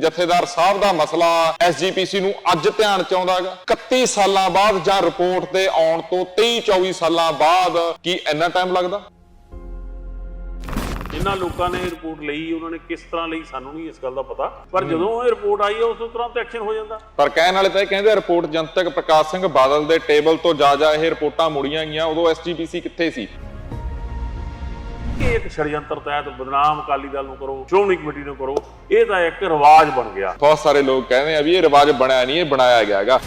ਜਥੇਦਾਰ ਸਾਹਿਬ ਦਾ ਮਸਲਾ ਐਸਜੀਪੀਸੀ ਨੂੰ ਅੱਜ ਧਿਆਨ ਚ ਆਉਂਦਾ ਹੈਗਾ 31 ਸਾਲਾਂ ਬਾਅਦ ਜਾਂ ਰਿਪੋਰਟ ਤੇ ਆਉਣ ਤੋਂ 23 24 ਸਾਲਾਂ ਬਾਅਦ ਕੀ ਇੰਨਾ ਟਾਈਮ ਲੱਗਦਾ? ਜਿਨ੍ਹਾਂ ਲੋਕਾਂ ਨੇ ਰਿਪੋਰਟ ਲਈ ਉਹਨਾਂ ਨੇ ਕਿਸ ਤਰ੍ਹਾਂ ਲਈ ਸਾਨੂੰ ਨਹੀਂ ਇਸ ਗੱਲ ਦਾ ਪਤਾ। ਪਰ ਜਦੋਂ ਇਹ ਰਿਪੋਰਟ ਆਈ ਹੈ ਉਸ ਤੋਂ ਤੁਰੰਤ ਐਕਸ਼ਨ ਹੋ ਜਾਂਦਾ। ਪਰ ਕਹਿਣ ਵਾਲੇ ਤਾਂ ਇਹ ਕਹਿੰਦੇ ਰਿਪੋਰਟ ਜਨਤਕ ਪ੍ਰਕਾਸ਼ ਸਿੰਘ ਬਾਦਲ ਦੇ ਟੇਬਲ ਤੋਂ ਜਾ ਜਾ ਇਹ ਰਿਪੋਰਟਾਂ ਮੁੜੀਆਂ ਗਈਆਂ ਉਦੋਂ ਐਸਜੀਪੀਸੀ ਕਿੱਥੇ ਸੀ? ਇਹ ਇੱਕ ષਡਯੰਤਰ ਤਹਿਤ ਬਦਨਾਮ ਅਕਾਲੀ ਦਲ ਨੂੰ ਕਰੋ ਸ਼੍ਰੋਮਣੀ ਕਮੇਟੀ ਨੂੰ ਕਰੋ ਇਹ ਤਾਂ ਇੱਕ ਰਿਵਾਜ ਬਣ ਗਿਆ। ਬਹੁਤ ਸਾਰੇ ਲੋਕ ਕਹਿੰਦੇ ਆ ਵੀ ਇਹ ਰਿਵਾਜ ਬਣਿਆ ਨਹੀਂ ਇਹ ਬਣਾਇਆ ਗਿਆ ਹੈਗਾ।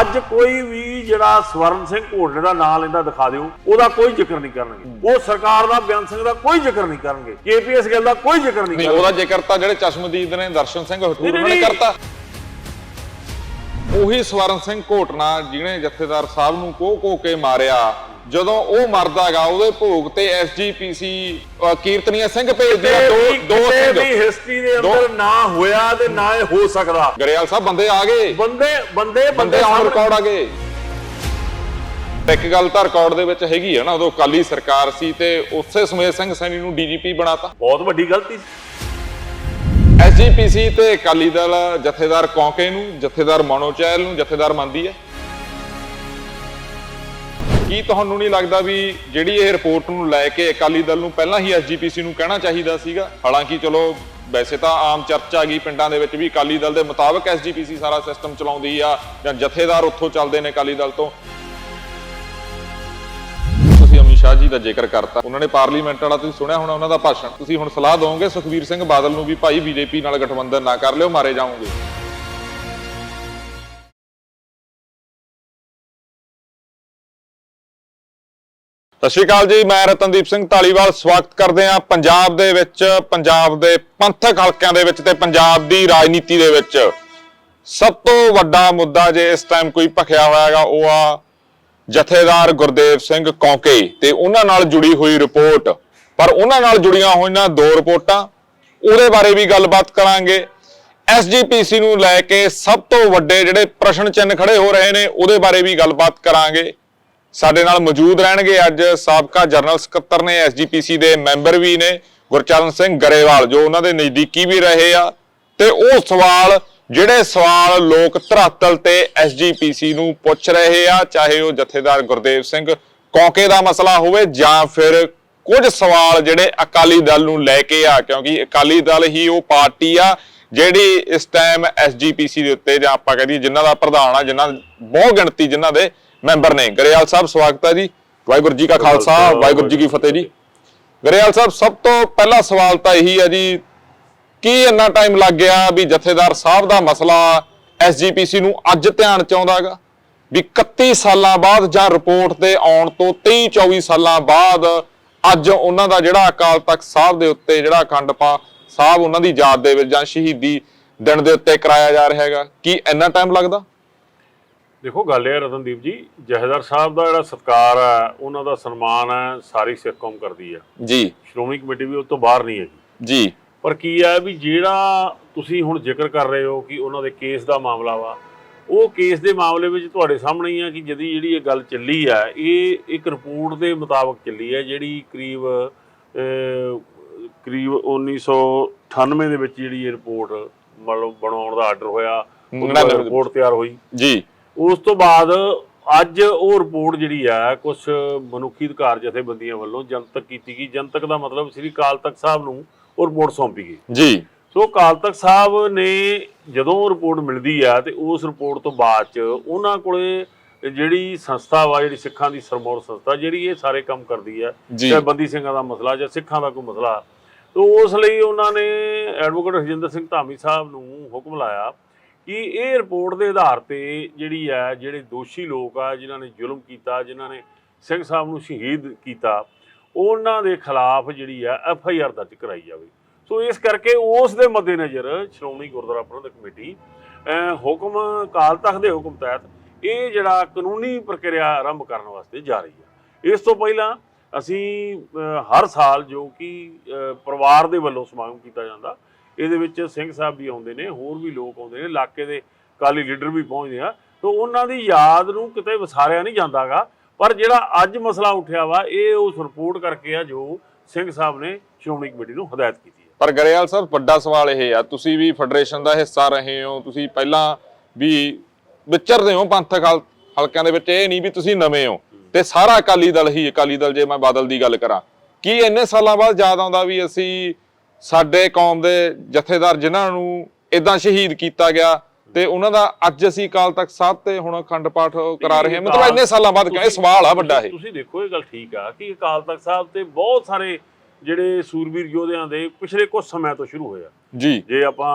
ਅੱਜ ਕੋਈ ਵੀ ਜਿਹੜਾ ਸਵਰਨ ਸਿੰਘ ਘੋੜੇ ਦਾ ਨਾਂ ਲੈਂਦਾ ਦਿਖਾ ਦਿਓ ਉਹਦਾ ਕੋਈ ਜ਼ਿਕਰ ਨਹੀਂ ਕਰਨਗੇ। ਉਹ ਸਰਕਾਰ ਦਾ ਬਿਆਨ ਸਿੰਘ ਦਾ ਕੋਈ ਜ਼ਿਕਰ ਨਹੀਂ ਕਰਨਗੇ। ਕੇਪੀਐਸ ਗੱਲ ਦਾ ਕੋਈ ਜ਼ਿਕਰ ਨਹੀਂ ਨਹੀਂ ਕਰਨਗੇ। ਉਹਦਾ ਜ਼ਿਕਰ ਤਾਂ ਜਿਹੜੇ ਚਸ਼ਮਦੀਦ ਨੇ ਦਰਸ਼ਨ ਸਿੰਘ ਹਟੂਰ ਨੇ ਨਹੀਂ। ਕਰਤਾ। ਉਹੀ ਸਵਰਨ ਸਿੰਘ ਘੋਟਣਾ ਜਿਹਨੇ ਜਥੇਦਾਰ ਸਾਹਿਬ ਨੂੰ ਕੋਹ ਕੋਹ ਕੇ ਮਾਰਿਆ ਜਦੋਂ ਉਹ ਮਰਦਾਗਾ ਉਹਦੇ ਭੋਗ ਤੇ ਐਸਜੀਪੀਸੀ ਕੀਰਤਨੀਆ ਸਿੰਘ ਭੇਜਦੇ ਆ ਦੋ ਦੋ ਕਿਸੇ ਵੀ ਸਿੰਘ ਹਿਸਟਰੀ ਦੇ ਅੰਦਰ ਨਾ ਹੋਇਆ ਤੇ ਨਾ ਇਹ ਹੋ ਸਕਦਾ। ਗਰੇਵਾਲ ਸਾਹਿਬ ਬੰਦੇ ਆ ਗਏ। ਬੰਦੇ ਬੰਦੇ ਬੰਦੇ ਆਨ ਰਿਕਾਰਡ ਆ ਗਏ। ਇੱਕ ਗੱਲ ਤਾਂ ਰਿਕਾਰਡ ਦੇ ਵਿੱਚ ਹੈਗੀ ਹੈ ਨਾ ਉਦੋਂ ਕਾਲੀ ਸਰਕਾਰ ਸੀ ਤੇ ਉਸੇ ਸੁਮੇਧ ਸਿੰਘ ਸੈਣੀ ਨੂੰ ਡੀਜੀਪੀ ਬਣਾਤਾ। ਬਹੁਤ ਵੱਡੀ ਗਲਤੀ ਸੀ। ਐਸਜੀਪੀਸੀ ਤੇ ਅਕਾਲੀ ਦਲ ਜਥੇਦਾਰ ਕੌਂਕੇ ਨੂੰ ਜਥੇਦਾਰ ਮਨੋ ਚਹਿਲ ਨੂੰ ਜਥੇਦਾਰ ਮੰਨਦੀ ਹੈ। ਕੀ ਤੁਹਾਨੂੰ ਨਹੀਂ ਲੱਗਦਾ ਵੀ ਜਿਹੜੀ ਇਹ ਰਿਪੋਰਟ ਨੂੰ ਲੈ ਕੇ ਅਕਾਲੀ ਦਲ ਨੂੰ ਪਹਿਲਾਂ ਹੀ ਐਸਜੀਪੀਸੀ ਨੂੰ ਕਹਿਣਾ ਚਾਹੀਦਾ ਸੀਗਾ? ਹਾਲਾਂਕਿ ਚਲੋ, ਵੈਸੇ ਤਾਂ ਆਮ ਚਰਚਾ ਗਈ ਪਿੰਡਾਂ ਦੇ ਵਿੱਚ ਵੀ ਅਕਾਲੀ ਦਲ ਦੇ ਮੁਤਾਬਕ ਐਸਜੀਪੀਸੀ ਸਾਰਾ ਸਿਸਟਮ ਚਲਾਉਂਦੀ ਆ ਜਾਂ ਜਥੇਦਾਰ ਉੱਥੋਂ ਚੱਲਦੇ ਨੇ ਅਕਾਲੀ ਦਲ ਤੋਂ। ਤੁਸੀਂ ਅਮਿਤ ਸ਼ਾਹ ਜੀ ਦਾ ਜ਼ਿਕਰ ਕਰਤਾ। ਉਹਨਾਂ ਨੇ ਪਾਰਲੀਮੈਂਟ ਵਾਲਾ ਤੁਸੀਂ ਸੁਣਿਆ ਹੋਣਾ ਉਹਨਾਂ ਦਾ ਭਾਸ਼ਣ। ਤੁਸੀਂ ਹੁਣ ਸਲਾਹ ਦਿਓਗੇ ਸੁਖਵੀਰ ਸਿੰਘ ਬਾਦਲ ਨੂੰ ਵੀ ਭਾਈ ਬੀਜੇਪੀ ਨਾਲ ਗਠਬੰਧਨ ਨਾ ਕਰ ਲਿਓ, ਮਾਰੇ ਜਾਓਗੇ। ਸਤਿ ਸ਼੍ਰੀ ਅਕਾਲ ਜੀ, ਮੈਂ ਰਤਨਦੀਪ ਸਿੰਘ ਢਾਲੀਵਾਲ ਸਵਾਗਤ ਕਰਦੇ ਹਾਂ ਪੰਜਾਬ ਦੇ ਵਿੱਚ, ਪੰਜਾਬ ਦੇ ਪੰਥਕ ਹਲਕਿਆਂ ਦੇ ਵਿੱਚ ਤੇ ਪੰਜਾਬ ਦੀ ਰਾਜਨੀਤੀ ਦੇ ਵਿੱਚ। ਸਭ ਤੋਂ ਵੱਡਾ ਮੁੱਦਾ ਜੇ ਇਸ ਟਾਈਮ ਕੋਈ ਭਖਿਆ ਹੋਇਆ ਹੈਗਾ, ਉਹ ਆ ਜਥੇਦਾਰ ਗੁਰਦੇਵ ਸਿੰਘ ਕੌਂਕੇ। ਤੇ ਉਹਨਾਂ ਨਾਲ ਜੁੜੀ ਹੋਈ ਰਿਪੋਰਟ। ਪਰ ਉਹਨਾਂ ਨਾਲ ਜੁੜੀਆਂ ਹੋਈਆਂ ਦੋ ਰਿਪੋਰਟਾਂ, ਉਹਦੇ ਬਾਰੇ ਵੀ ਗੱਲਬਾਤ ਕਰਾਂਗੇ। ਐਸਜੀਪੀਸੀ ਨੂੰ ਲੈ ਕੇ ਸਭ ਤੋਂ ਵੱਡੇ ਜਿਹੜੇ ਪ੍ਰਸ਼ਨ ਚਿੰਨ ਖੜੇ ਹੋ ਰਹੇ ਨੇ, ਉਹਦੇ ਬਾਰੇ ਵੀ ਗੱਲਬਾਤ ਕਰਾਂਗੇ। ਸਾਡੇ ਨਾਲ ਮੌਜੂਦ ਰਹਿਣਗੇ ਅੱਜ ਸਾਬਕਾ ਜਨਰਲ ਸਕੱਤਰ ਨੇ ਐਸਜੀਪੀਸੀ ਦੇ ਮੈਂਬਰ ਵੀ ਨੇ, ਗੁਰਚਰਨ ਸਿੰਘ ਗਰੇਵਾਲ, ਜੋ ਉਹਨਾਂ ਦੇ ਨਜ਼ਦੀਕੀ ਵੀ ਰਹੇ ਆ। ਤੇ ਉਹ ਸਵਾਲ, ਜਿਹੜੇ ਸਵਾਲ ਲੋਕ ਧਰਾਤਲ ਤੇ ਐਸਜੀਪੀਸੀ ਨੂੰ ਪੁੱਛ ਰਹੇ ਆ, ਚਾਹੇ ਉਹ ਜਥੇਦਾਰ ਗੁਰਦੇਵ ਸਿੰਘ ਕੌਂਕੇ ਦਾ ਮਸਲਾ ਹੋਵੇ ਜਾਂ ਫਿਰ ਕੁਝ ਸਵਾਲ ਜਿਹੜੇ ਅਕਾਲੀ ਦਲ ਨੂੰ ਲੈ ਕੇ ਆ, ਕਿਉਂਕਿ ਅਕਾਲੀ ਦਲ ਹੀ ਉਹ ਪਾਰਟੀ ਆ ਜਿਹੜੀ ਇਸ ਟਾਈਮ ਐਸਜੀਪੀਸੀ ਦੇ ਉੱਤੇ ਜਾਂ ਆਪਾਂ ਕਹਦੀਏ ਜਿਨ੍ਹਾਂ ਦਾ ਪ੍ਰਧਾਨ ਆ, ਜਿਨ੍ਹਾਂ ਬਹੁਤ ਗਿਣਤੀ ਜਿਨ੍ਹਾਂ ਦੇ ਮੈਂਬਰ ਨੇ। ਗਰੇਵਾਲ ਸਾਹਿਬ ਸਵਾਗਤ ਹੈ ਜੀ। ਵਾਹਿਗੁਰੂ ਜੀ ਕਾ ਖਾਲਸਾ ਵਾਹਿਗੁਰੂ ਜੀ ਕੀ ਫਤਿਹ ਜੀ। ਗਰੇਵਾਲ ਸਾਹਿਬ ਸਭ ਤੋਂ ਪਹਿਲਾ ਸਵਾਲ ਤਾਂ ਇਹੀ ਹੈ ਜੀ ਕੀ ਇੰਨਾ ਟਾਈਮ ਲੱਗ ਗਿਆ ਵੀ ਜਥੇਦਾਰ ਸਾਹਿਬ ਦਾ ਮਸਲਾ ਐਸਜੀਪੀਸੀ ਨੂੰ ਅੱਜ ਧਿਆਨ ਚ ਆਉਂਦਾਗਾ ਵੀ 31 ਸਾਲਾਂ ਬਾਅਦ ਜਾਂ ਰਿਪੋਰਟ ਤੇ ਆਉਣ ਤੋਂ 23 24 ਸਾਲਾਂ ਬਾਅਦ ਅੱਜ ਉਹਨਾਂ ਦਾ ਜਿਹੜਾ ਅਕਾਲ ਤਖਤ ਸਾਹਿਬ ਦੇ ਉੱਤੇ ਜਿਹੜਾ ਅਖੰਡ ਪਾ ਸਾਹਿਬ ਉਹਨਾਂ ਦੀ ਯਾਦ ਦੇ ਵਿੱਚ ਜਾਂ ਸ਼ਹੀਦੀ ਦਿਨ ਦੇ ਉੱਤੇ ਕਰਾਇਆ ਜਾ ਰਿਹਾ ਹੈਗਾ? ਕੀ ਇੰਨਾ ਟਾਈਮ ਲੱਗਦਾ? ਦੇਖੋ ਗੱਲ ਇਹ ਹੈ ਰਤਨਦੀਪ ਜੀ ਜਹੇਦਾਰ ਸਾਹਿਬ ਦਾ ਜਿਹੜਾ ਸਤਕਾਰ ਹੈ ਉਹਨਾਂ ਦਾ ਸਨਮਾਨ ਹੈ ਸਾਰੀ ਸਿੱਖ ਕੌਮ ਕਰਦੀ ਹੈ। ਜੀ। ਸ਼੍ਰੋਮਣੀ ਕਮੇਟੀ ਵੀ ਉਹ ਤੋਂ ਬਾਹਰ ਨਹੀਂ ਹੈਗੀ। ਜੀ। ਪਰ ਕੀ ਹੈ ਵੀ ਜਿਹੜਾ ਤੁਸੀਂ ਹੁਣ ਜ਼ਿਕਰ ਕਰ ਰਹੇ ਹੋ ਕਿ ਉਹਨਾਂ ਦੇ ਕੇਸ ਦਾ ਮਾਮਲਾ ਵਾ ਉਹ ਕੇਸ ਦੇ ਮਾਮਲੇ ਵਿੱਚ ਤੁਹਾਡੇ ਸਾਹਮਣੇ ਹੀ ਆ ਕਿ ਜਦੀ ਜਿਹੜੀ ਇਹ ਗੱਲ ਚੱਲੀ ਹੈ ਇਹ ਇੱਕ ਰਿਪੋਰਟ ਦੇ ਮੁਤਾਬਕ ਚੱਲੀ ਹੈ ਜਿਹੜੀ ਕਰੀਬ ਕਰੀਬ 1998 ਦੇ ਵਿੱਚ ਜਿਹੜੀ ਇਹ ਰਿਪੋਰਟ ਮਤਲਬ ਬਣਾਉਣ ਦਾ ਆਰਡਰ ਹੋਇਆ ਦੇ ਰਿਪੋਰਟ ਤਿਆਰ ਹੋਈ। ਜੀ। ਉਸ ਤੋਂ ਬਾਅਦ ਅੱਜ ਉਹ ਰਿਪੋਰਟ ਜਿਹੜੀ ਹੈ ਕੁਝ ਮਨੁੱਖੀ ਅਧਿਕਾਰ ਜਥੇਬੰਦੀਆਂ ਵੱਲੋਂ ਜਨਤਕ ਕੀਤੀ ਗਈ। ਜਨਤਕ ਦਾ ਮਤਲਬ ਸ੍ਰੀ ਅਕਾਲ ਤਖਤ ਸਾਹਿਬ ਨੂੰ ਉਹ ਰਿਪੋਰਟ ਸੌਂਪੀ ਗਈ। ਜੀ। ਸੋ ਅਕਾਲ ਤਖਤ ਸਾਹਿਬ ਨੇ ਜਦੋਂ ਰਿਪੋਰਟ ਮਿਲਦੀ ਆ ਤੇ ਉਸ ਰਿਪੋਰਟ ਤੋਂ ਬਾਅਦ ਚ ਉਹਨਾਂ ਕੋਲੇ ਜਿਹੜੀ ਸੰਸਥਾ ਵਾ ਜਿਹੜੀ ਸਿੱਖਾਂ ਦੀ ਸਰਮੌਰ ਸੰਸਥਾ ਜਿਹੜੀ ਇਹ ਸਾਰੇ ਕੰਮ ਕਰਦੀ ਆ ਜੀ। ਚਾਹੇ ਬੰਦੀ ਸਿੰਘਾਂ ਦਾ ਮਸਲਾ ਜਾਂ ਸਿੱਖਾਂ ਦਾ ਕੋਈ ਮਸਲਾ ਤੋ ਉਸ ਲਈ ਉਹਨਾਂ ਨੇ ਐਡਵੋਕੇਟ ਹਰਜਿੰਦਰ ਸਿੰਘ ਧਾਮੀ ਸਾਹਿਬ ਨੂੰ ਹੁਕਮ ਲਾਇਆ ਕਿ ਇਹ ਰਿਪੋਰਟ ਦੇ ਆਧਾਰ ਤੇ ਜਿਹੜੀ ਹੈ, ਜਿਹੜੇ ਦੋਸ਼ੀ ਲੋਕ ਆ, ਜਿਨ੍ਹਾਂ ਨੇ ਜ਼ੁਲਮ ਕੀਤਾ, ਜਿਨ੍ਹਾਂ ਨੇ ਸਿੰਘ ਸਾਹਿਬ ਨੂੰ ਸ਼ਹੀਦ ਕੀਤਾ, ਉਹਨਾਂ ਦੇ ਖਿਲਾਫ ਜਿਹੜੀ ਆ ਐਫ ਆਈ ਆਰ ਦਰਜ ਕਰਾਈ ਜਾਵੇ। ਸੋ ਇਸ ਕਰਕੇ ਉਸ ਦੇ ਮੱਦੇਨਜ਼ਰ ਸ਼੍ਰੋਮਣੀ ਗੁਰਦੁਆਰਾ ਪ੍ਰਬੰਧਕ ਕਮੇਟੀ ਹੁਕਮ, ਅਕਾਲ ਤਖਤ ਦੇ ਹੁਕਮ ਤਹਿਤ ਇਹ ਜਿਹੜਾ ਕਾਨੂੰਨੀ ਪ੍ਰਕਿਰਿਆ ਆਰੰਭ ਕਰਨ ਵਾਸਤੇ ਜਾ ਰਹੀ ਹੈ। ਇਸ ਤੋਂ ਪਹਿਲਾਂ ਅਸੀਂ ਹਰ ਸਾਲ ਜੋ ਕਿ ਪਰਿਵਾਰ ਦੇ ਵੱਲੋਂ ਸਮਾਗਮ ਕੀਤਾ ਜਾਂਦਾ ਇਹਦੇ ਵਿੱਚ ਸਿੰਘ ਸਾਹਿਬ ਵੀ ਆਉਂਦੇ ਨੇ, ਹੋਰ ਵੀ ਲੋਕ ਆਉਂਦੇ ਨੇ, ਇਲਾਕੇ ਦੇ ਕਾਲੀ ਲੀਡਰ ਵੀ ਪਹੁੰਚਦੇ ਆ। ਤੋਂ ਉਹਨਾਂ ਦੀ ਯਾਦ ਨੂੰ ਕਿਤੇ ਵਿਸਾਰਿਆ ਨਹੀਂ ਜਾਂਦਾਗਾ। ਪਰ ਜਿਹੜਾ ਅੱਜ ਮਸਲਾ ਉੱਠਿਆ ਵਾ, ਇਹ ਉਸ ਰਿਪੋਰਟ ਕਰਕੇ ਆ ਜੋ ਸਿੰਘ ਸਾਹਿਬ ਨੇ ਸ਼੍ਰੋਮਣੀ ਕਮੇਟੀ ਨੂੰ ਹਦਾਇਤ ਕੀਤੀ ਹੈ ਪਰ ਗਰੇਵਾਲ ਸਾਹਿਬ, ਵੱਡਾ ਸਵਾਲ ਇਹ ਆ, ਤੁਸੀਂ ਵੀ ਫੈਡਰੇਸ਼ਨ ਦਾ ਹਿੱਸਾ ਰਹੇ ਹੋ, ਤੁਸੀਂ ਪਹਿਲਾਂ ਵੀ ਵਿਚਰਦੇ ਹੋ ਪੰਥਕ ਹਲ- ਹਲਕਿਆਂ ਦੇ ਵਿੱਚ, ਇਹ ਨਹੀਂ ਵੀ ਤੁਸੀਂ ਨਵੇਂ ਹੋ। ਤੇ ਸਾਰਾ ਅਕਾਲੀ ਦਲ ਹੀ, ਅਕਾਲੀ ਦਲ ਜੇ ਮੈਂ ਬਾਦਲ ਦੀ ਗੱਲ ਕਰਾਂ, ਕੀ ਇੰਨੇ ਸਾਲਾਂ ਬਾਅਦ ਯਾਦ ਆਉਂਦਾ ਵੀ ਅਸੀਂ ਸਾਡੇ ਕੌਮ ਦੇ ਜਥੇਦਾਰ ਜਿਨ੍ਹਾਂ ਨੂੰ ਇਦਾਂ ਸ਼ਹੀਦ ਕੀਤਾ ਗਿਆ ਤੇ ਉਹਨਾਂ ਦਾ ਅੱਜ ਅਸੀਂ ਅਕਾਲ ਤਖਤ ਸਾਹਿਬ ਤੇ ਹੁਣ ਅਖੰਡ ਪਾਠ ਕਰਾ ਰਹੇ ਹਾਂ। ਮਤਲਬ ਇੰਨੇ ਸਾਲਾਂ ਬਾਅਦ ਇਹ ਸਵਾਲ ਆ ਵੱਡਾ ਇਹ। ਤੁਸੀਂ ਦੇਖੋ ਇਹ ਗੱਲ ਠੀਕ ਆ ਕਿ ਅਕਾਲ ਤਖਤ ਸਾਹਿਬ ਤੇ ਬਹੁਤ ਸਾਰੇ ਜਿਹੜੇ ਸੂਰਬੀਰ ਯੋਧਿਆਂ ਦੇ ਪਿਛਲੇ ਕੁਝ ਸਮੇਂ ਤੋਂ ਸ਼ੁਰੂ ਹੋਇਆ ਜੀ। ਜੇ ਆਪਾਂ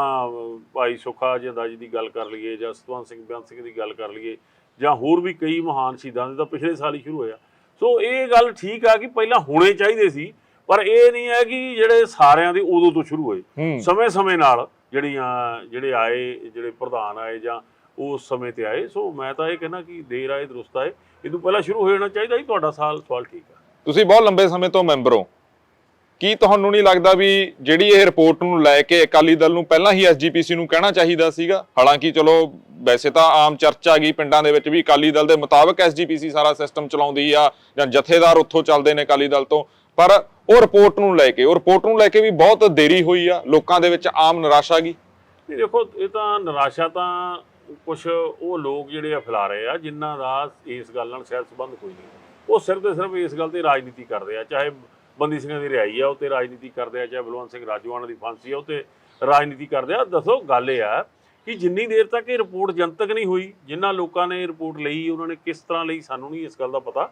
ਭਾਈ ਸੁਖਾ ਜਿੰਦਾ ਜੀ ਦੀ ਗੱਲ ਕਰ ਲਈਏ ਜਾਂ ਸਤਵੰਤ ਸਿੰਘ ਬਿਆਨ ਸਿੰਘ ਦੀ ਗੱਲ ਕਰ ਲਈਏ ਜਾਂ ਹੋਰ ਵੀ ਕਈ ਮਹਾਨ ਸ਼ਹੀਦਾਂ ਦੇ ਤਾਂ ਪਿਛਲੇ ਸਾਲ ਹੀ ਸ਼ੁਰੂ ਹੋਇਆ ਸੋ ਇਹ ਗੱਲ ਠੀਕ ਆ ਕਿ ਪਹਿਲਾਂ ਹੋਣੇ ਚਾਹੀਦੇ ਸੀ ਪਰ ਇਹ ਨਹੀਂ ਹੈ ਕਿ ਜਿਹੜੇ ਸਾਰਿਆਂ ਦੇ ਉਦੋਂ ਤੋਂ ਸ਼ੁਰੂ ਹੋਏ। ਸਮੇਂ-ਸਮੇਂ ਨਾਲ ਜਿਹੜੀਆਂ ਜਿਹੜੇ ਆਏ ਜਿਹੜੇ ਪ੍ਰਧਾਨ ਆਏ ਜਾਂ ਉਸ ਸਮੇਂ ਤੇ ਆਏ। ਸੋ ਮੈਂ ਤਾਂ ਇਹ ਕਹਿੰਦਾ ਕਿ ਦੇਰ ਆਏ ਦਰੁਸਤ ਆਏ। ਇਹ ਤੋਂ ਪਹਿਲਾਂ ਸ਼ੁਰੂ ਹੋ ਜਾਣਾ ਚਾਹੀਦਾ ਸੀ ਤੁਹਾਡਾ ਸਾਲ ਸਵਾਲ ਠੀਕ ਆ। ਤੁਸੀਂ ਬਹੁਤ ਲੰਬੇ ਸਮੇਂ ਤੋਂ ਮੈਂਬਰ ਹੋ। ਕੀ ਤੁਹਾਨੂੰ ਨਹੀਂ ਲੱਗਦਾ ਵੀ ਜਿਹੜੀ ਇਹ ਰਿਪੋਰਟ ਨੂੰ ਲੈ ਕੇ ਅਕਾਲੀ ਦਲ ਨੂੰ ਪਹਿਲਾਂ ਹੀ ਐਸਜੀਪੀਸੀ ਨੂੰ ਕਹਿਣਾ ਚਾਹੀਦਾ ਸੀਗਾ? ਹਾਲਾਂਕਿ ਚਲੋ ਵੈਸੇ ਤਾਂ ਆਮ ਚਰਚਾ ਗਈ ਪਿੰਡਾਂ ਦੇ ਵਿੱਚ ਵੀ ਅਕਾਲੀ ਦਲ ਦੇ ਮੁਤਾਬਕ ਐਸਜੀਪੀਸੀ ਸਾਰਾ ਸਿਸਟਮ ਚਲਾਉਂਦੀ ਆ ਜਾਂ ਜਥੇਦਾਰ ਉੱਥੋਂ ਚੱਲਦੇ ਨੇ ਅਕਾਲੀ ਦਲ ਤੋਂ। ਪਰ ਉਹ ਰਿਪੋਰਟ ਨੂੰ ਲੈ ਕੇ, ਉਹ ਰਿਪੋਰਟ ਨੂੰ ਲੈ ਕੇ ਵੀ ਬਹੁਤ ਦੇਰੀ ਹੋਈ ਆ, ਲੋਕਾਂ ਦੇ ਵਿੱਚ ਆਮ ਨਿਰਾਸ਼ਾ ਗਈ। ਨਹੀਂ, ਦੇਖੋ, ਇਹ ਤਾਂ ਨਿਰਾਸ਼ਾ ਤਾਂ ਕੁਝ ਉਹ ਲੋਕ ਜਿਹੜੇ ਆ ਫੈਲਾ ਰਹੇ ਆ, ਜਿਨ੍ਹਾਂ ਦਾ ਇਸ ਗੱਲ ਨਾਲ ਸ਼ਾਇਦ ਸੰਬੰਧ ਕੋਈ ਨਹੀਂ। ਉਹ ਸਿਰਫ ਤੇ ਸਿਰਫ ਇਸ ਗੱਲ ਤੇ ਰਾਜਨੀਤੀ ਕਰਦੇ ਆ, ਚਾਹੇ ਬੰਦੀ ਸਿੰਘਾਂ ਦੀ ਰਿਹਾਈ ਆ, ਉਹ ਤੇ ਰਾਜਨੀਤੀ ਕਰਦੇ ਆ, ਚਾਹੇ ਬਲਵੰਤ ਸਿੰਘ ਰਾਜੂਆਣਾ ਦੀ ਫਾਂਸੀ ਆ, ਉਹ ਤੇ ਰਾਜਨੀਤੀ ਕਰਦੇ ਆ। ਦੱਸੋ, ਗੱਲ ਇਹ ਆ ਕਿ ਜਿੰਨੀ ਦੇਰ ਤੱਕ ਇਹ ਰਿਪੋਰਟ ਜਨਤਕ ਨਹੀਂ ਹੋਈ ਜਿਨ੍ਹਾਂ ਲੋਕਾਂ ਨੇ ਰਿਪੋਰਟ ਲਈ, ਉਹਨਾਂ ਨੇ ਕਿਸ ਤਰ੍ਹਾਂ ਲਈ, ਸਾਨੂੰ ਨਹੀਂ ਇਸ ਗੱਲ ਦਾ ਪਤਾ।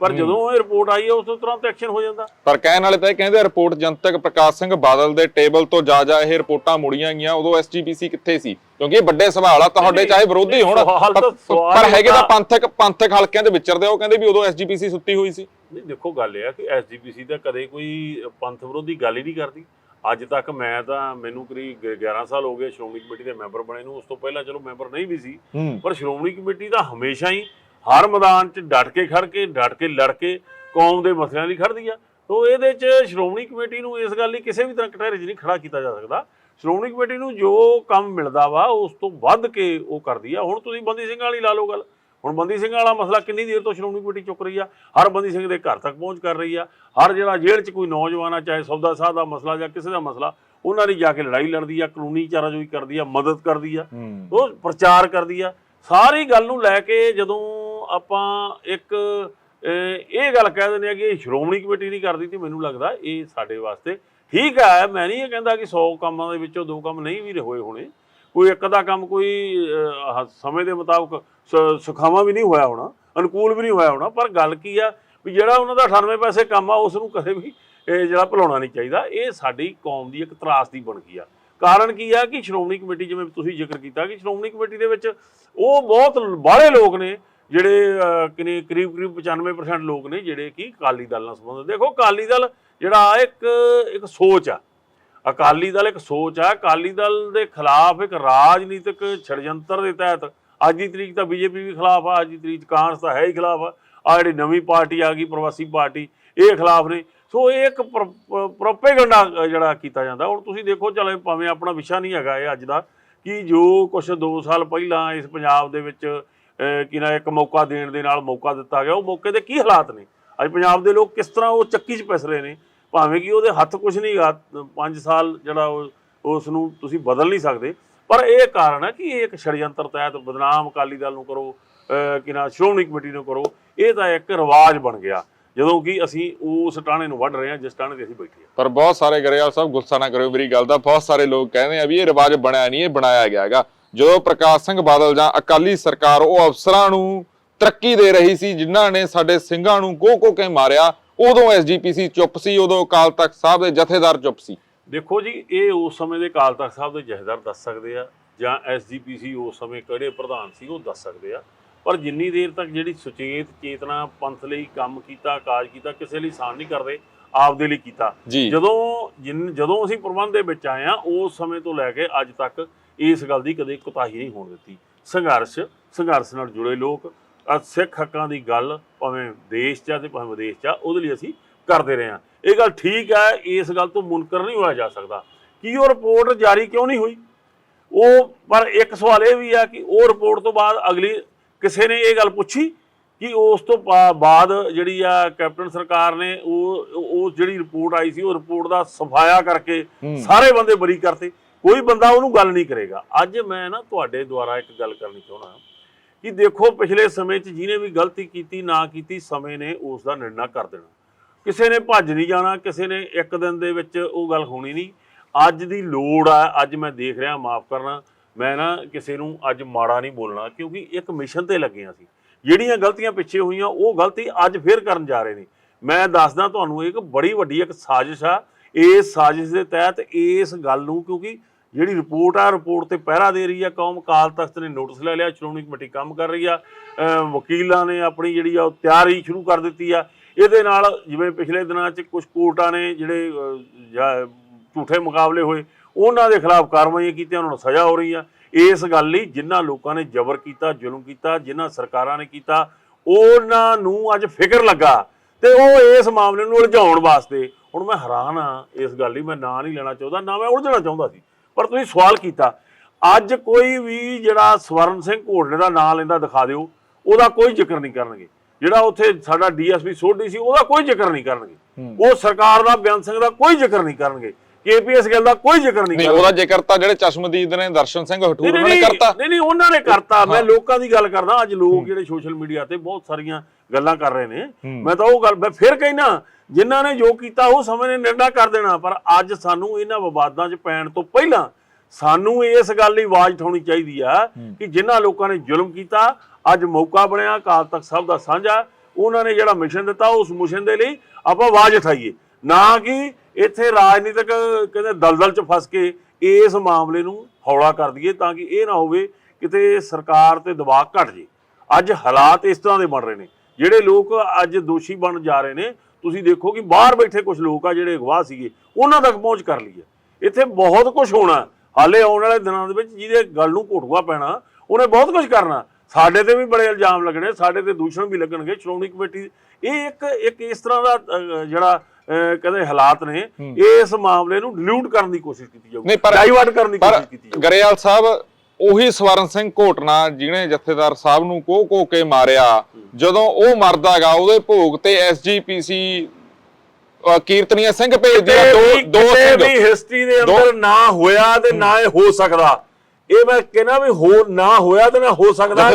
ਪਰ ਜਦੋਂ ਇਹ ਰਿਪੋਰਟ ਆਈ ਹੈ ਉਸ ਤੋਂ ਤੁਰੰਤ ਐਕਸ਼ਨ ਹੋ ਜਾਂਦਾ। ਪਰ ਕਹਿਣ ਵਾਲੇ ਤਾਂ ਇਹ ਕਹਿੰਦੇ ਰਿਪੋਰਟ ਜਨਤਕ ਪ੍ਰਕਾਸ਼ ਸਿੰਘ ਬਾਦਲ ਦੇ ਟੇਬਲ ਤੋਂ ਜਾ ਜਾ ਇਹ ਰਿਪੋਰਟਾਂ ਮੁੜੀਆਂ ਗਈਆਂ ਉਦੋਂ ਐਸਜੀਪੀਸੀ ਕਿੱਥੇ ਸੀ? ਕਿਉਂਕਿ ਇਹ ਵੱਡੇ ਸਵਾਲ ਆ ਤੁਹਾਡੇ ਚਾਹੇ ਵਿਰੋਧੀ ਹੋਣ ਪਰ- ਹੈਗੇ ਤਾਂ ਪੰਥਕ ਪੰਥਕ ਹਲਕਿਆਂ ਦੇ ਵਿਚਰਦੇ ਉਹ ਕਹਿੰਦੇ ਵੀ ਉਦੋਂ ਐਸਜੀਪੀਸੀ ਸੁੱਤੀ ਹੋਈ ਸੀ। ਨਹੀਂ ਦੇਖੋ ਗੱਲ ਇਹ ਆ ਕਿ ਐਸਜੀਪੀਸੀ ਤਾਂ ਕਦੇ ਕੋਈ ਪੰਥ ਵਿਰੋਧੀ ਗੱਲ ਹੀ ਨਹੀਂ ਕਰਦੀ। ਅੱਜ ਤੱਕ ਮੈਂ ਤਾਂ ਮੈਨੂੰ ਕਰੀਬ 11 ਸਾਲ ਹੋ ਗਏ ਸ਼੍ਰੋਮਣੀ ਕਮੇਟੀ ਦੇ ਮੈਂਬਰ ਬਣੇ ਨੂੰ ਉਸ ਤੋਂ ਪਹਿਲਾਂ ਚਲੋ ਮੈਂਬਰ ਨਹੀਂ ਵੀ ਸੀ। ਪਰ ਸ਼੍ਰੋਮਣੀ ਕਮੇਟੀ ਤਾਂ ਹਮੇਸ਼ਾ ਹੀ ਹਰ ਮੈਦਾਨ 'ਚ ਡਟ ਕੇ ਖੜ ਕੇ ਡਟ ਕੇ ਲੜ ਕੇ ਕੌਮ ਦੇ ਮਸਲਿਆਂ ਲਈ ਖੜਦੀ ਆ। ਤੋਂ ਇਹਦੇ 'ਚ ਸ਼੍ਰੋਮਣੀ ਕਮੇਟੀ ਨੂੰ ਇਸ ਗੱਲ ਲਈ ਕਿਸੇ ਵੀ ਤਰ੍ਹਾਂ ਕਟਹਿਰੇ 'ਚ ਨਹੀਂ ਖੜਾ ਕੀਤਾ ਜਾ ਸਕਦਾ। ਸ਼੍ਰੋਮਣੀ ਕਮੇਟੀ ਨੂੰ ਜੋ ਕੰਮ ਮਿਲਦਾ ਵਾ ਉਸ ਤੋਂ ਵੱਧ ਕੇ ਉਹ ਕਰਦੀ ਆ। ਹੁਣ ਤੁਸੀਂ ਬੰਦੀ ਸਿੰਘ ਵਾਲੀ ਲਾ ਲਓ ਗੱਲ। ਹੁਣ ਬੰਦੀ ਸਿੰਘ ਵਾਲਾ ਮਸਲਾ ਕਿੰਨੀ ਦੇਰ ਤੋਂ ਸ਼੍ਰੋਮਣੀ ਕਮੇਟੀ ਚੁੱਕ ਰਹੀ ਆ? ਹਰ ਬੰਦੀ ਸਿੰਘ ਦੇ ਘਰ ਤੱਕ ਪਹੁੰਚ ਕਰ ਰਹੀ ਆ। ਹਰ ਜਿਹੜਾ ਜੇਲ੍ਹ 'ਚ ਕੋਈ ਨੌਜਵਾਨ ਆ ਚਾਹੇ ਸੌਦਾ ਸਾਹ ਦਾ ਮਸਲਾ ਜਾਂ ਕਿਸੇ ਦਾ ਮਸਲਾ ਉਹਨਾਂ ਦੀ ਜਾ ਕੇ ਲੜਾਈ ਲੜਦੀ ਆ ਕਾਨੂੰਨੀ ਚਾਰਾਜੋਈ ਕਰਦੀ ਆ ਮਦਦ ਕਰਦੀ ਆ। ਉਹ ਪ੍ਰਚਾਰ ਕਰਦੀ ਆ। ਸਾਰੀ ਗੱਲ ਨੂੰ ਲੈ ਕੇ ਜਦੋਂ ਆਪਾਂ ਇੱਕ ਇਹ ਗੱਲ ਕਹਿ ਦਿੰਦੇ ਆ ਕਿ ਇਹ ਸ਼੍ਰੋਮਣੀ ਕਮੇਟੀ ਨਹੀਂ ਕਰਦੀ ਤੇ ਮੈਨੂੰ ਲੱਗਦਾ ਇਹ ਸਾਡੇ ਵਾਸਤੇ ਠੀਕ ਹੈ। ਮੈਂ ਨਹੀਂ ਇਹ ਕਹਿੰਦਾ ਕਿ 100 ਕੰਮਾਂ ਦੇ ਵਿੱਚੋਂ ਦੋ ਕੰਮ ਨਹੀਂ ਵੀ ਹੋਏ ਹੋਣੇ। ਕੋਈ ਇੱਕ ਦਾ ਕੰਮ ਕੋਈ ਸਮੇਂ ਦੇ ਮੁਤਾਬਕ ਸ- ਸੁਖਾਵਾਂ ਵੀ ਨਹੀਂ ਹੋਇਆ ਹੋਣਾ, ਅਨੁਕੂਲ ਵੀ ਨਹੀਂ ਹੋਇਆ ਹੋਣਾ। ਪਰ ਗੱਲ ਕੀ ਆ ਵੀ ਜਿਹੜਾ ਉਹਨਾਂ ਦਾ 98 ਪੈਸੇ ਕੰਮ ਆ, ਉਸ ਨੂੰ ਕਦੇ ਵੀ, ਇਹ ਜਿਹੜਾ ਭੁਲਾਉਣਾ ਨਹੀਂ ਚਾਹੀਦਾ। ਇਹ ਸਾਡੀ ਕੌਮ ਦੀ ਇੱਕ ਤਰਾਸਦੀ ਬਣ ਗਈ ਆ। ਕਾਰਨ ਕੀ ਆ ਕਿ ਸ਼੍ਰੋਮਣੀ ਕਮੇਟੀ ਜਿਵੇਂ ਤੁਸੀਂ ਜ਼ਿਕਰ ਕੀਤਾ ਕਿ ਸ਼੍ਰੋਮਣੀ ਕਮੇਟੀ ਦੇ ਵਿੱਚ ਉਹ ਬਹੁਤ ਬਾਹਲੇ ਲੋਕ ਨੇ ਜਿਹੜੇ ਅਹ, ਕਿਨੇ ਕਰੀਬ ਕਰੀਬ 95% ਲੋਕ ਨੇ ਜਿਹੜੇ ਕਿ ਅਕਾਲੀ ਦਲ ਨਾਲ ਸੰਬੰਧਿਤ। ਦੇਖੋ ਅਕਾਲੀ ਦਲ ਜਿਹੜਾ ਇੱਕ ਇੱਕ ਸੋਚ ਆ। ਅਕਾਲੀ ਦਲ ਇੱਕ ਸੋਚ ਆ। ਅਕਾਲੀ ਦਲ ਦੇ ਖਿਲਾਫ ਇੱਕ ਰਾਜਨੀਤਿਕ ਛੜਯੰਤਰ ਦੇ ਤਹਿਤ ਅੱਜ ਦੀ ਤਰੀਕ ਤਾਂ ਬੀਜੇਪੀ ਵੀ ਖਿਲਾਫ ਆ ਅੱਜ ਦੀ ਤਰੀਕ 'ਚ ਕਾਂਗਰਸ ਤਾਂ ਹੈ ਹੀ ਖਿਲਾਫ ਆ। ਆ ਜਿਹੜੀ ਨਵੀਂ ਪਾਰਟੀ ਆ ਗਈ ਪ੍ਰਵਾਸੀ ਪਾਰਟੀ ਇਹ ਖਿਲਾਫ ਨੇ। ਸੋ ਇਹ ਇੱਕ ਪ੍ਰੋਪੇਗੈਂਡਾ ਜਿਹੜਾ ਕੀਤਾ ਜਾਂਦਾ। ਹੁਣ ਤੁਸੀਂ ਦੇਖੋ ਚਲੇ ਭਾਵੇਂ ਆਪਣਾ ਵਿਸ਼ਾ ਨਹੀਂ ਹੈਗਾ ਇਹ ਅੱਜ ਦਾ ਕਿ ਜੋ ਕੁਝ 2 ਸਾਲ ਪਹਿਲਾਂ ਇਸ ਪੰਜਾਬ ਦੇ ਵਿੱਚ ਅਹ, ਕਿ ਨਾ ਇੱਕ ਮੌਕਾ ਦੇਣ ਦੇ ਨਾਲ ਮੌਕਾ ਦਿੱਤਾ ਗਿਆ ਉਹ ਮੌਕੇ ਦੇ ਕੀ ਹਾਲਾਤ ਨੇ? ਅੱਜ ਪੰਜਾਬ ਦੇ ਲੋਕ ਕਿਸ ਤਰ੍ਹਾਂ ਉਹ ਚੱਕੀ 'ਚ ਪਿਸ ਰਹੇ ਨੇ? ਭਾਵੇਂ ਕਿ ਉਹਦੇ ਹੱਥ ਕੁਝ ਨਹੀਂ ਗਾ 5 ਸਾਲ ਜਿਹੜਾ ਉਹ ਉਸ ਨੂੰ ਤੁਸੀਂ ਬਦਲ ਨਹੀਂ ਸਕਦੇ। ਪਰ ਇਹ ਕਾਰਨ ਹੈ ਕਿ ਇਹ ਇੱਕ ਛੜਯੰਤਰ ਤਹਿਤ ਬਦਨਾਮ ਅਕਾਲੀ ਦਲ ਨੂੰ ਕਰੋ ਅਹ, ਕਿ ਨਾ ਸ਼੍ਰੋਮਣੀ ਕਮੇਟੀ ਨੂੰ ਕਰੋ ਇਹ ਤਾਂ ਇੱਕ ਰਿਵਾਜ ਬਣ ਗਿਆ। ਜਦੋਂ ਕਿ ਅਸੀਂ ਉਸ ਟਾਣੇ ਨੂੰ ਵੱਢ ਰਹੇ ਹਾਂ ਜਿਸ ਟਾਣੇ ਤੇ ਅਸੀਂ ਬੈਠੇ ਹਾਂ। ਪਰ ਬਹੁਤ ਸਾਰੇ ਗਰੇਵਾਲ ਸਾਹਿਬ ਗੁੱਸਾ ਨਾ ਕਰਿਓ ਮੇਰੀ ਗੱਲ ਦਾ ਬਹੁਤ ਸਾਰੇ ਲੋਕ ਕਹਿੰਦੇ ਆ ਵੀ ਇਹ ਰਿਵਾਜ ਬਣਿਆ ਨਹੀਂ ਇਹ ਬਣਾਇਆ ਗਿਆ ਹੈਗਾ। ਜਦੋਂ ਪ੍ਰਕਾਸ਼ ਸਿੰਘ ਬਾਦਲ ਜਾਂ ਅਕਾਲੀ ਸਰਕਾਰ ਉਹ ਅਫਸਰਾਂ ਨੂੰ ਤਰੱਕੀ ਦੇ ਰਹੀ ਸੀ ਜਿਨ੍ਹਾਂ ਨੇ ਸਾਡੇ ਸਿੰਘਾਂ ਨੂੰ ਗੋ ਗੋ ਕੇ ਮਾਰਿਆ ਉਦੋਂ ਐਸਜੀਪੀਸੀ ਚੁੱਪ ਸੀ ਉਦੋਂ ਅਕਾਲ ਤਖਤ ਸਾਹਿਬ ਦੇ ਜਥੇਦਾਰ ਚੁੱਪ ਸੀ। ਦੇਖੋ ਜੀ ਇਹ ਉਸ ਸਮੇਂ ਦੇ ਅਕਾਲ ਤਖਤ ਸਾਹਿਬ ਦੇ ਜਥੇਦਾਰ ਦੱਸ ਸਕਦੇ ਆ ਜਾਂ ਐਸਜੀਪੀਸੀ ਉਸ ਸਮੇਂ ਕਿਹੜੇ ਪ੍ਰਧਾਨ ਸੀ ਉਹ ਦੱਸ ਸਕਦੇ ਆ। ਪਰ ਜਿੰਨੀ ਦੇਰ ਤੱਕ ਜਿਹੜੀ ਸੁਚੇਤ ਚੇਤਨਾ ਪੰਥ ਲਈ ਕੰਮ ਕੀਤਾ ਕਾਜ ਕੀਤਾ ਕਿਸੇ ਲਈ ਸਾਨ ਨਹੀਂ ਕਰਦੇ ਆਪਦੇ ਲਈ ਕੀਤਾ। ਜਦੋਂ ਜਿਨ- ਜਦੋਂ ਅਸੀਂ ਪ੍ਰਬੰਧ ਦੇ ਵਿੱਚ ਆਏ ਆ ਉਸ ਸਮੇਂ ਤੋਂ ਲੈ ਕੇ ਅੱਜ ਤੱਕ ਇਸ ਗੱਲ ਦੀ ਕਦੇ ਕੁਤਾਹੀ ਨਹੀਂ ਹੋਣ ਦਿੱਤੀ। ਸੰਘਰਸ਼ ਸੰਘਰਸ਼ ਨਾਲ ਜੁੜੇ ਲੋਕ ਸਿੱਖ ਹੱਕਾਂ ਦੀ ਗੱਲ ਭਾਵੇਂ ਦੇਸ਼ 'ਚ ਆ ਤੇ ਭਾਵੇਂ ਵਿਦੇਸ਼ 'ਚ ਆ ਉਹਦੇ ਲਈ ਅਸੀਂ ਕਰਦੇ ਰਹੇ ਹਾਂ। ਇਹ ਗੱਲ ਠੀਕ ਹੈ ਇਸ ਗੱਲ ਤੋਂ ਮੁਨਕਰ ਨਹੀਂ ਹੋਇਆ ਜਾ ਸਕਦਾ। ਕੀ ਉਹ ਰਿਪੋਰਟ ਜਾਰੀ ਕਿਉਂ ਨਹੀਂ ਹੋਈ? ਉਹ ਪਰ ਇੱਕ ਸਵਾਲ ਇਹ ਵੀ ਆ ਕਿ ਉਹ ਰਿਪੋਰਟ ਤੋਂ ਬਾਅਦ ਅਗਲੀ ਕਿਸੇ ਨੇ ਇਹ ਗੱਲ ਪੁੱਛੀ ਕਿ ਉਸ ਤੋਂ ਬਾਅਦ ਜਿਹੜੀ ਆ ਕੈਪਟਨ ਸਰਕਾਰ ਨੇ ਉਹ ਉਹ ਜਿਹੜੀ ਰਿਪੋਰਟ ਆਈ ਸੀ ਉਹ ਰਿਪੋਰਟ ਦਾ ਸਫਾਇਆ ਕਰਕੇ। ਸਾਰੇ ਬੰਦੇ ਬਰੀ ਕਰਤੇ। ਕੋਈ ਬੰਦਾ ਉਹਨੂੰ ਗੱਲ ਨਹੀਂ ਕਰੇਗਾ। ਅੱਜ ਮੈਂ ਨਾ ਤੁਹਾਡੇ ਦੁਆਰਾ ਇੱਕ ਗੱਲ ਕਰਨੀ ਚਾਹੁੰਦਾ ਕਿ ਦੇਖੋ ਪਿਛਲੇ ਸਮੇਂ 'ਚ ਜਿਹਨੇ ਵੀ ਗਲਤੀ ਕੀਤੀ ਨਾ ਕੀਤੀ ਸਮੇਂ ਨੇ ਉਸ ਦਾ ਨਿਰਣਾ ਕਰ ਦੇਣਾ। ਕਿਸੇ ਨੇ ਭੱਜ ਨਹੀਂ ਜਾਣਾ ਕਿਸੇ ਨੇ ਇੱਕ ਦਿਨ ਦੇ ਵਿੱਚ ਉਹ ਗੱਲ ਹੋਣੀ ਨਹੀਂ। ਅੱਜ ਦੀ ਲੋੜ ਆ ਅੱਜ ਮੈਂ ਦੇਖ ਰਿਹਾ ਮਾਫ ਕਰਨਾ। ਮੈਂ ਨਾ ਕਿਸੇ ਨੂੰ ਅੱਜ ਮਾੜਾ ਨਹੀਂ ਬੋਲਣਾ, ਕਿਉਂਕਿ ਇੱਕ ਮਿਸ਼ਨ ਤੇ ਲੱਗੇ ਸੀ। ਜਿਹੜੀਆਂ ਗਲਤੀਆਂ ਪਿੱਛੇ ਹੋਈਆਂ, ਉਹ ਗਲਤੀ ਅੱਜ ਫੇਰ ਕਰਨ ਜਾ ਰਹੇ ਨੇ। ਮੈਂ ਦੱਸਦਾ ਤੁਹਾਨੂੰ, ਇੱਕ ਬੜੀ ਵੱਡੀ ਇੱਕ ਸਾਜ਼ਿਸ਼ ਆ ਇਸ ਸਾਜ਼ਿਸ਼ ਦੇ ਤਹਿਤ ਇਸ ਗੱਲ ਨੂੰ, ਕਿਉਂਕਿ ਜਿਹੜੀ ਰਿਪੋਰਟ ਆ, ਰਿਪੋਰਟ ਤੇ ਪਹਿਰਾ ਦੇ ਰਹੀ ਆ, ਕੌਮ ਕਾਲ ਤਖਤ ਨੇ ਨੋਟਿਸ ਲੈ ਲਿਆ, ਸ਼੍ਰੋਮਣੀ ਕਮੇਟੀ ਕੰਮ ਕਰ ਰਹੀ ਆ ਵਕੀਲਾਂ ਨੇ ਆਪਣੀ ਜਿਹੜੀ ਆ, ਉਹ ਤਿਆਰੀ ਸ਼ੁਰੂ ਕਰ ਦਿੱਤੀ ਆ। ਇਹਦੇ ਨਾਲ ਜਿਵੇਂ ਪਿਛਲੇ ਦਿਨਾਂ 'ਚ ਕੁਝ ਕੋਰਟਾਂ ਨੇ ਜਿਹੜੇ ਝੂਠੇ ਮੁਕਾਬਲੇ ਹੋਏ ਉਹਨਾਂ ਦੇ ਖਿਲਾਫ ਕਾਰਵਾਈਆਂ ਕੀਤੀਆਂ ਉਹਨਾਂ ਨੂੰ ਸਜ਼ਾ ਹੋ ਰਹੀ ਆ। ਇਸ ਗੱਲ ਲਈ ਜਿਨ੍ਹਾਂ ਲੋਕਾਂ ਨੇ ਜ਼ਬਰ ਕੀਤਾ ਜ਼ੁਲਮ ਕੀਤਾ ਜਿਨ੍ਹਾਂ ਸਰਕਾਰਾਂ ਨੇ ਕੀਤਾ ਉਹਨਾਂ ਨੂੰ ਅੱਜ ਫਿਕਰ ਲੱਗਾ ਤੇ ਉਹ ਇਸ ਮਾਮਲੇ ਨੂੰ ਉਲਝਾਉਣ ਵਾਸਤੇ। ਹੁਣ ਮੈਂ ਹੈਰਾਨ ਆ ਇਸ ਗੱਲ ਲਈ ਮੈਂ ਨਾਂ ਨਹੀਂ ਲੈਣਾ ਚਾਹੁੰਦਾ ਨਾ ਮੈਂ ਉਲਝਣਾ ਚਾਹੁੰਦਾ ਸੀ ਪਰ ਤੁਸੀਂ ਸਵਾਲ ਕੀਤਾ। ਅੱਜ ਕੋਈ ਵੀ ਜਿਹੜਾ ਸਵਰਨ ਸਿੰਘ ਘੋੜਲੇ ਦਾ ਨਾਂ ਲੈਂਦਾ ਦਿਖਾ ਦਿਓ ਉਹਦਾ ਕੋਈ ਜ਼ਿਕਰ ਨਹੀਂ ਕਰਨਗੇ। ਜਿਹੜਾ ਉੱਥੇ ਸਾਡਾ ਡੀਐਸਪੀ ਸੋਢੀ ਸੀ ਉਹਦਾ ਕੋਈ ਜ਼ਿਕਰ ਨਹੀਂ ਕਰਨਗੇ। ਉਹ ਸਰਕਾਰ ਦਾ ਬਿਆਨ ਸਿੰਘ ਦਾ ਕੋਈ ਜ਼ਿਕਰ ਨਹੀਂ ਕਰਨਗੇ। ਕੇਪੀਐਸ ਗੱਲ ਦਾ ਕੋਈ ਜ਼ਿਕਰ ਨਹੀਂ ਨਹੀਂ ਉਹਦਾ ਜ਼ਿਕਰ ਤਾਂ ਜਿਹੜੇ ਚਸ਼ਮਦੀਦ ਨੇ ਦਰਸ਼ਨ ਸਿੰਘ ਹਟੂਰ ਉਹਨਾਂ ਨੇ ਕਰਤਾ। ਨਹੀਂ ਨਹੀਂ ਉਹਨਾਂ ਨੇ ਕਰਤਾ। ਮੈਂ ਲੋਕਾਂ ਦੀ ਗੱਲ ਕਰਦਾ ਅੱਜ ਲੋਕ ਜਿਹੜੇ ਸੋਸ਼ਲ ਮੀਡੀਆ ਤੇ ਬਹੁਤ ਸਾਰੀਆਂ ਗੱਲਾਂ ਕਰ ਰਹੇ ਨੇ। ਮੈਂ ਤਾਂ ਉਹ ਗੱਲ ਮੈਂ ਫਿਰ ਕਹਿਣਾ ਜਿਨ੍ਹਾਂ ਨੇ ਜੋ ਕੀਤਾ ਉਹ ਸਮੇਂ ਨੇ ਨਿਰਣਾ ਕਰ ਦੇਣਾ ਪਰ ਅੱਜ ਸਾਨੂੰ ਇਹਨਾਂ ਵਿਵਾਦਾਂ 'ਚ ਪੈਣ ਤੋਂ ਪਹਿਲਾਂ ਸਾਨੂੰ ਇਸ ਗੱਲ ਲਈ ਆਵਾਜ਼ ਉਠਾਉਣੀ ਚਾਹੀਦੀ ਆ ਕਿ ਜਿਨ੍ਹਾਂ ਲੋਕਾਂ ਨੇ ਜ਼ੁਲਮ ਕੀਤਾ ਅੱਜ ਮੌਕਾ ਬਣਿਆ ਅਕਾਲ ਤਖਤ ਸਾਹਿਬ ਦਾ ਸਾਂਝਾ। ਉਹਨਾਂ ਨੇ ਜਿਹੜਾ ਮਿਸ਼ਨ ਦਿੱਤਾ ਉਸ ਮਿਸ਼ਨ ਦੇ ਲਈ ਆਪਾਂ ਆਵਾਜ਼ ਉਠਾਈਏ। ਨਾ ਕਿ ਇੱਥੇ ਰਾਜਨੀਤਿਕ ਕਹਿੰਦੇ ਦਲਦਲ 'ਚ ਫਸ ਕੇ ਇਸ ਮਾਮਲੇ ਨੂੰ ਹੌਲਾ ਕਰ ਦਈਏ ਤਾਂ ਕਿ ਇਹ ਨਾ ਹੋਵੇ ਕਿਤੇ ਸਰਕਾਰ ਤੇ ਦਬਾਅ ਘਟ ਜੇ। ਅੱਜ ਹਾਲਾਤ ਇਸ ਤਰ੍ਹਾਂ ਦੇ ਬਣ ਰਹੇ ਨੇ। ਜਿਹੜੇ ਲੋਕ ਅੱਜ ਦੋਸ਼ੀ ਬਣ ਜਾ ਰਹੇ ਨੇ, ਤੁਸੀਂ ਦੇਖੋ ਕਿ ਬਾਹਰ ਬੈਠੇ ਕੁਝ ਲੋਕ ਆ ਜਿਹੜੇ ਅਗਵਾਹ ਸੀਗੇ, ਉਹਨਾਂ ਤੱਕ ਪਹੁੰਚ ਕਰ ਲਈ ਹੈ ਇੱਥੇ ਬਹੁਤ ਕੁਝ ਹੋਣਾ। ਹਾਲੇ ਆਉਣ ਵਾਲੇ ਦਿਨਾਂ ਦੇ ਵਿੱਚ ਜਿਹਦੇ ਗੱਲ ਨੂੰ ਘੋਟੂਆ ਪੈਣਾ, ਉਹਨੇ ਬਹੁਤ ਕੁਝ ਕਰਨਾ। ਸਾਡੇ ਤੇ ਵੀ ਬੜੇ ਇਲਜ਼ਾਮ ਲੱਗਣੇ, ਸਾਡੇ ਤੇ ਦੂਸ਼ਣ ਵੀ ਲੱਗਣਗੇ। ਸ਼੍ਰੋਮਣੀ ਕਮੇਟੀ, ਇਹ ਇੱਕ ਇੱਕ ਇਸ ਤਰ੍ਹਾਂ ਦਾ ਜਿਹੜਾ ਕਹਿੰਦੇ ਹਾਲਾਤ ਨੇ ਇਸ ਮਾਮਲੇ ਨੂੰ ਡਿਲੂਟ ਕਰਨ ਦੀ ਕੋਸ਼ਿਸ਼ ਕੀਤੀ ਜਾਊਗੀ ਨਹੀਂ, ਪਰ- ਡਾਈਵਰਟ ਕਰਨ ਦੀ ਕੋਸ਼ਿਸ਼ ਕੀਤੀ ਜਾਊਗੀ। ਗਰੇਵਾਲ ਸਾਹਿਬ ਉਹੀ ਸਵਰਨ ਸਿੰਘ ਘੋਟਣਾ ਜਿਹਨੇ ਜਥੇਦਾਰ ਸਾਹਿਬ ਨੂੰ ਕੋ ਕੋ ਕੇ ਮਾਰਿਆ ਜਦੋਂ ਉਹ ਮਰਦਾਗਾ ਉਹਦੇ ਭੋਗ ਤੇ ਐਸਜੀਪੀਸੀ ਕੀਰਤਨੀਆ ਸਿੰਘ ਭੇਜਦੀ ਆ ਦੋ ਦੋ ਸਿੰਘ। ਵੀ ਹਿਸਟਰੀ ਦੇ ਅੰਦਰ ਨਾ ਹੋਇਆ ਤੇ ਨਾ ਇਹ ਹੋ ਸਕਦਾ। ਇਹ ਮੈਂ ਕਹਿੰਦਾ ਵੀ ਹੋ ਨਾ ਹੋਇਆ ਤੇ ਨਾ ਹੋ ਸਕਦਾ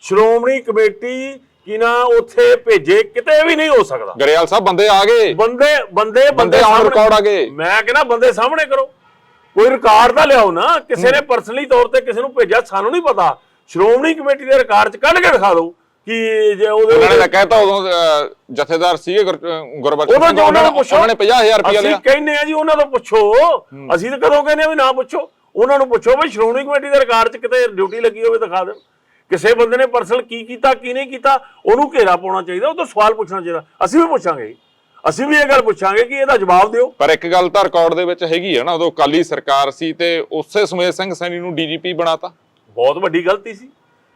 ਸ਼੍ਰੋਮਣੀ ਕਮੇਟੀ ਕੀ ਨਾ ਉੱਥੇ ਭੇਜੇ ਕਿਤੇ ਵੀ ਨਹੀਂ ਹੋ ਸਕਦਾ। ਗਰੇਵਾਲ ਸਾਹਿਬ ਬੰਦੇ ਆ ਗਏ। ਬੰਦੇ ਬੰਦੇ ਬੰਦੇ ਸਾਹਮਣੇ- record ਆ ਗਏ। ਮੈਂ ਕਹਿੰਦਾ ਬੰਦੇ ਸਾਹਮਣੇ ਕਰੋ। ਕੋਈ ਰਿਕਾਰਡ ਤਾਂ ਲਿਆਓ ਨਾ। ਕਿਸੇ ਨੇ ਪਰਸਨਲੀ ਤੌਰ ਤੇ ਕਿਸੇ ਨੂੰ ਭੇਜਿਆ ਸਾਨੂੰ ਨਹੀਂ ਪਤਾ। ਸ਼੍ਰੋਮਣੀ ਕਮੇਟੀ ਦੇ ਰਿਕਾਰਡ 'ਚ ਕੱਢ ਕੇ ਦਿਖਾ ਦਿਓ ਕਿ ਜੇ ਉਹਦੇ ਉਹਨਾਂ ਨੇ ਕਹਿਤਾ ਉਦੋਂ ਜਥੇਦਾਰ ਸੀਗੇ ਗੁਰ- ਅਹ, ਗੁਰਬਚਨ ਉਹਨਾਂ ਨੂੰ ਪੁੱਛੋ। ਉਹਨਾਂ ਨੇ 50000 ਰੁਪਇਆ ਅਸੀਂ ਲਿਆ। ਕਹਿੰਦੇ ਆ ਜੀ ਉਹਨਾਂ ਤੋਂ ਪੁੱਛੋ। ਅਸੀਂ ਤਾਂ ਕਦੋਂ ਕਹਿੰਦੇ ਆ ਵੀ ਨਾ ਪੁੱਛੋ। ਉਹਨਾਂ ਨੂੰ ਪੁੱਛੋ ਵੀ ਸ਼੍ਰੋਮਣੀ ਕਮੇਟੀ ਦੇ ਰਿਕਾਰਡ 'ਚ ਕਿਤੇ ਡਿਊਟੀ ਲੱਗੀ ਹੋਵੇ ਦਿਖਾ ਦੇਣ ਕਿਸੇ ਬੰਦੇ ਨੇ ਪਰਸਨਲ ਕੀ ਕੀਤਾ ਕੀ ਨਹੀਂ ਕੀਤਾ ਉਹਨੂੰ ਘੇਰਾ ਪਾਉਣਾ ਚਾਹੀਦਾ ਉਹ ਤੋਂ ਸਵਾਲ ਪੁੱਛਣਾ ਚਾਹੀਦਾ। ਅਸੀਂ ਵੀ ਪੁੱਛਾਂਗੇ। ਅਸੀਂ ਵੀ ਇਹ ਗੱਲ ਪੁੱਛਾਂਗੇ ਕਿ ਇਹਦਾ ਜਵਾਬ ਦਿਓ। ਪਰ ਇੱਕ ਗੱਲ ਤਾਂ ਰਿਕਾਰਡ ਦੇ ਵਿੱਚ ਹੈਗੀ ਹੈ ਨਾ ਉਦੋਂ ਕਾਲੀ ਸਰਕਾਰ ਸੀ ਤੇ ਉਸੇ ਸੁਮੇਧ ਸਿੰਘ ਸੈਣੀ ਨੂੰ ਡੀਜੀਪੀ ਬਣਾਤਾ। ਬਹੁਤ ਵੱਡੀ ਗਲਤੀ ਸੀ।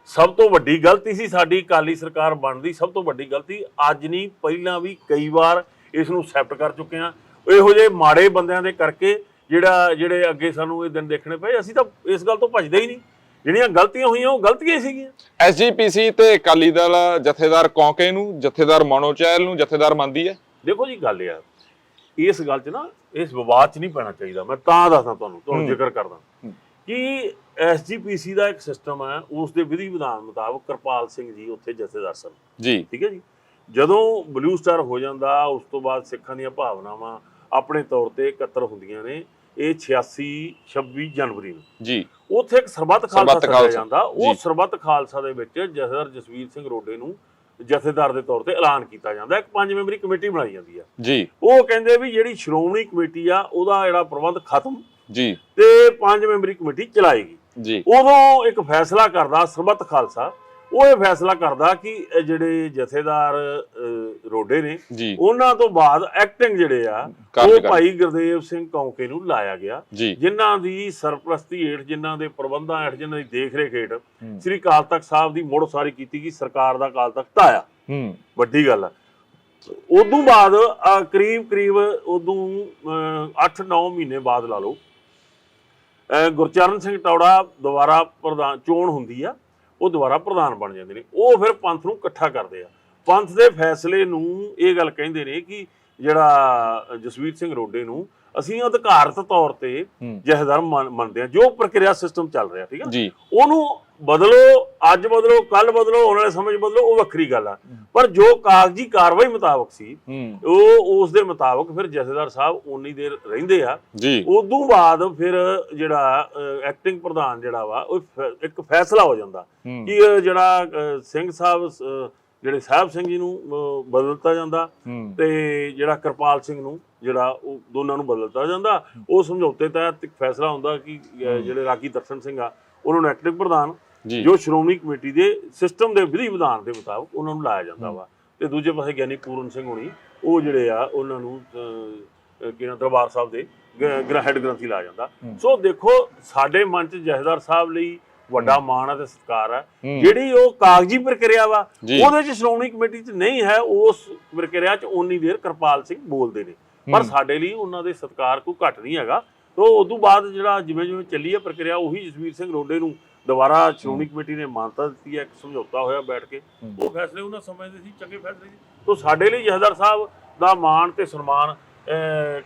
ਸਭ ਤੋਂ ਵੱਡੀ ਗਲਤੀ ਸੀ ਸਾਡੀ ਕਾਲੀ ਸਰਕਾਰ ਬਣਦੀ ਸਭ ਤੋਂ ਵੱਡੀ ਗਲਤੀ ਅੱਜ ਨਹੀਂ ਪਹਿਲਾਂ ਵੀ ਕਈ ਵਾਰ ਇਸ ਨੂੰ ਐਕਸੈਪਟ ਕਰ ਚੁੱਕੇ ਆ ਇਹੋ ਜਿਹੇ ਮਾੜੇ ਬੰਦਿਆਂ ਦੇ ਕਰਕੇ ਜਿਹੜਾ ਜਿਹੜੇ ਅੱਗੇ ਸਾਨੂੰ ਇਹ ਦਿਨ ਦੇਖਣੇ ਪਏ ਅਸੀਂ ਤਾਂ ਇਸ ਗੱਲ ਤੋਂ ਭੱਜਦੇ ਹੀ ਨਹੀਂ। ਜਿਹੜੀਆਂ ਗਲਤੀਆਂ ਹੋਈਆਂ ਉਹ ਗਲਤੀਆਂ ਸੀਗੀਆਂ। ਐਸਜੀਪੀਸੀ ਤੇ ਅਕਾਲੀ ਦਲ ਜਥੇਦਾਰ ਕੌਂਕੇ ਨੂੰ ਜਥੇਦਾਰ ਮਨੋ ਚਹਿਲ ਨੂੰ ਜਥੇਦਾਰ ਮੰਨਦੀ ਹੈ? ਦੇਖੋ ਜੀ ਗੱਲ ਆ ਇਸ ਗੱਲ 'ਚ ਨਾ ਇਸ ਵਿਵਾਦ 'ਚ ਨਹੀਂ ਪੈਣਾ ਚਾਹੀਦਾ। ਮੈਂ ਤਾਂ ਦੱਸਦਾ ਤੁਹਾਨੂੰ ਤੁਹਾਨੂੰ ਜ਼ਿਕਰ ਕਰਦਾ। ਕਿ ਐਸਜੀਪੀਸੀ ਦਾ ਇੱਕ ਸਿਸਟਮ ਹੈ ਉਸ ਦੇ ਵਿਧੀ ਵਿਧਾਨ ਮੁਤਾਬਕ ਕਿਰਪਾਲ ਸਿੰਘ ਜੀ ਉੱਥੇ ਜਥੇਦਾਰ ਸਨ। ਜੀ। ਠੀਕ ਹੈ ਜੀ? ਜਦੋਂ ਬਲੂ ਸਟਾਰ ਹੋ ਜਾਂਦਾ ਉਸ ਤੋਂ ਬਾਅਦ ਸਿੱਖਾਂ ਦੀਆਂ ਭਾਵਨਾਵਾਂ ਆਪਣੇ ਤੌਰ ਤੇ ਇਕੱਤਰ ਹੁੰਦੀਆਂ ਨੇ ਇਹ 86 26 ਜਨਵਰੀ ਨੂੰ। ਜੀ। ਉੱਥੇ ਇੱਕ ਸਰਬੱਤ ਖਾਲਸਾ ਸੱਦਿਆ ਜਾਂਦਾ। ਉਹ ਸਰਬੱਤ ਖਾਲਸਾ ਦੇ ਵਿੱਚ ਜਥੇਦਾਰ ਜਸਵੀਰ ਸਿੰਘ ਰੋਡੇ ਨੂੰ ਜਥੇਦਾਰ ਦੇ ਤੌਰ ਤੇ ਐਲਾਨ ਕੀਤਾ ਜਾਂਦਾ। ਇੱਕ ਪੰਜ ਮੈਂਬਰੀ ਕਮੇਟੀ ਬਣਾਈ ਜਾਂਦੀ ਆ। ਜੀ। ਉਹ ਕਹਿੰਦੇ ਵੀ ਜਿਹੜੀ ਸ਼੍ਰੋਮਣੀ ਕਮੇਟੀ ਆ ਉਹਦਾ ਜਿਹੜਾ ਪ੍ਰਬੰਧ ਖਤਮ। ਜੀ। ਤੇ ਪੰਜ ਮੈਂਬਰੀ ਕਮੇਟੀ ਚਲਾਏਗੀ। ਜੀ। ਉਦੋਂ ਇੱਕ ਫੈਸਲਾ ਕਰਦਾ ਸਰਬੱਤ ਖਾਲਸਾ ਉਹ ਇਹ ਫੈਸਲਾ ਕਰਦਾ ਕਿ ਜਿਹੜੇ ਜਥੇਦਾਰ ਰੋਡੇ ਨੇ ਉਹਨਾਂ ਤੋਂ ਬਾਅਦ ਐਕਟਿੰਗ ਜਿਹੜੇ ਆ ਉਹ। ਭਾਈ ਗੁਰਦੇਵ ਸਿੰਘ ਕੌਂਕੇ ਨੂੰ ਲਾਇਆ ਗਿਆ। ਜਿਨ੍ਹਾਂ ਦੀ ਸਰਪ੍ਰਸਤੀ ਹੇਠ ਜਿਨ੍ਹਾਂ ਦੇ ਪ੍ਰਬੰਧਾਂ ਹੇਠ ਜਿਨ੍ਹਾਂ ਦੀ ਦੇਖਰੇਖ ਹੇਠ ਸ੍ਰੀ ਅਕਾਲ ਤਖਤ ਸਾਹਿਬ ਦੀ ਮੁੜ ਉਸਾਰੀ ਕੀਤੀ ਗਈ ਸਰਕਾਰ ਦਾ ਅਕਾਲ ਤਖਤ ਆਇਆ। ਵੱਡੀ ਗੱਲ ਹੈ ਉਦੋਂ ਬਾਅਦ ਕਰੀਬ ਕਰੀਬ ਉਦੋਂ 8-9 ਮਹੀਨੇ ਬਾਅਦ ਲਾ ਲਓ ਗੁਰਚਰਨ ਸਿੰਘ ਟੌੜਾ ਦੁਬਾਰਾ ਪ੍ਰਧਾਨ ਚੋਣ ਹੁੰਦੀ ਆ। ਉਹ ਦੁਬਾਰਾ ਪ੍ਰਧਾਨ ਬਣ ਜਾਂਦੇ ਨੇ। ਉਹ ਫਿਰ ਪੰਥ ਨੂੰ ਇਕੱਠਾ ਕਰਦੇ ਆ। ਪੰਥ ਦੇ ਫੈਸਲੇ ਨੂੰ ਇਹ ਗੱਲ ਕਹਿੰਦੇ ਨੇ ਕਿ ਜਿਹੜਾ ਜਸਵੀਰ ਸਿੰਘ ਰੋਡੇ ਨੂੰ ਅਸੀਂ ਅਧਿਕਾਰਤ ਤੌਰ ਤੇ ਹੂੰ। ਜਹੇਦਾਰ ਮੰਨ- ਮੰਨਦੇ ਆ ਜੋ ਪ੍ਰਕਿਰਿਆ ਸਿਸਟਮ ਚੱਲ ਰਿਹਾ ਠੀਕ ਹੈ ਉਹਨੂੰ ਬਦਲੋ ਅੱਜ ਬਦਲੋ ਕੱਲ ਬਦਲੋ ਆਉਣ ਵਾਲੇ ਸਮੇਂ 'ਚ ਬਦਲੋ ਉਹ ਵੱਖਰੀ ਗੱਲ ਆ। ਪਰ ਜੋ ਕਾਗਜ਼ੀ ਕਾਰਵਾਈ ਮੁਤਾਬਕ ਸੀ ਉਹ ਉਸ ਦੇ ਮੁਤਾਬਕ ਫਿਰ ਜਥੇਦਾਰ ਸਾਹਿਬ ਉਨੀ ਦੇਰ ਰਹਿੰਦੇ ਆ। ਉਦੋਂ ਬਾਅਦ ਫਿਰ ਜਿਹੜਾ ਐਕਟਿੰਗ ਪ੍ਰਧਾਨ ਜਿਹੜਾ ਵਾ ਉਹ ਇੱਕ ਫੈਸਲਾ ਹੋ ਜਾਂਦਾ ਕਿ ਜਿਹੜਾ ਸਿੰਘ ਸਾਹਿਬ ਜਿਹੜੇ ਸਾਹਿਬ ਸਿੰਘ ਜੀ ਨੂੰ ਬਦਲਤਾ ਜਾਂਦਾ ਤੇ ਜਿਹੜਾ ਕਿਰਪਾਲ ਸਿੰਘ ਨੂੰ ਜਿਹੜਾ ਉਹ ਦੋਨਾਂ ਨੂੰ ਬਦਲਤਾ ਜਾਂਦਾ ਉਹ ਸਮਝੌਤੇ ਤਹਿਤ ਇੱਕ ਫੈਸਲਾ ਹੁੰਦਾ ਕਿ ਜਿਹੜੇ ਰਾਗੀ ਦਰਸ਼ਨ ਸਿੰਘ ਆ ਉਹਨਾਂ ਨੂੰ ਐਕਟਿਵ ਪ੍ਰਧਾਨ ਜੀ। ਸ਼੍ਰੋਮਣੀ ਕਮੇਟੀ ਦੇ ਸਿਸਟਮ ਦੇ ਵਿਧੀ ਵਿਧਾਨ ਦੇ ਮੁਤਾਬਕ ਉਹਨਾਂ ਨੂੰ ਲਾਇਆ ਜਾਂਦਾ ਵਾ। ਤੇ ਦੂਜੇ ਪਾਸੇ ਗਿਆਨੀ ਪੂਰਨ ਸਿੰਘ ਹੋਣੀ ਉਹ ਜਿਹੜੇ ਆ ਉਹਨਾਂ ਨੂੰ ਅਹ, ਅਹ, ਕੀ ਨਾਮ ਦਰਬਾਰ ਸਾਹਿਬ ਦੇ ਹੈਡ ਗ੍ਰੰਥੀ ਲਾਇਆ ਜਾਂਦਾ। ਸੋ ਦੇਖੋ ਸਾਡੇ ਮਨ ਚ ਜਹੇਦਾਰ ਸਾਹਿਬ ਲਈ ਵੱਡਾ ਮਾਣ ਹੈ ਤੇ ਸਤਿਕਾਰ ਹੈ। ਜਿਹੜੀ ਉਹ ਕਾਗਜ਼ੀ ਪ੍ਰਕਿਰਿਆ ਵਾ। ਉਹਦੇ ਚ ਸ਼੍ਰੋਮਣੀ ਕਮੇਟੀ ਚ ਨਹੀਂ ਹੈ ਉਸ ਪ੍ਰਕਿਰਿਆ ਚ ਓਨੀ ਦੇਰ ਕਿਰਪਾਲ ਸਿੰਘ ਬੋਲਦੇ ਨੇ ਪਰ। ਸਾਡੇ ਲਈ ਉਹਨਾਂ ਦੇ ਸਤਿਕਾਰ ਕੋਈ ਘੱਟ ਨਹੀਂ ਹੈਗਾ ਤੋਂ ਉਦੋਂ ਬਾਅਦ ਜਿਹੜਾ ਜਿਵੇਂ ਜਿਵੇਂ ਚੱਲੀ ਹੈ ਪ੍ਰਕਿਰਿਆ ਉਹੀ ਜਸਵੀਰ ਸਿੰਘ ਰੋਡੇ ਨੂੰ ਦੁਬਾਰਾ ਸ਼੍ਰੋਮਣੀ ਕਮੇਟੀ ਨੇ ਮਾਨਤਾ ਦਿੱਤੀ ਹੈ ਇੱਕ ਸਮਝੌਤਾ ਹੋਇਆ ਬੈਠ ਕੇ। ਉਹ ਫੈਸਲੇ ਉਹਨਾਂ ਸਮਝਦੇ ਸੀ ਚੰਗੇ ਫੈਸਲੇ ਸੀ ਤੋਂ ਸਾਡੇ ਲਈ ਜਹਦਰ ਸਾਹਿਬ ਦਾ ਮਾਣ ਤੇ ਸਨਮਾਨ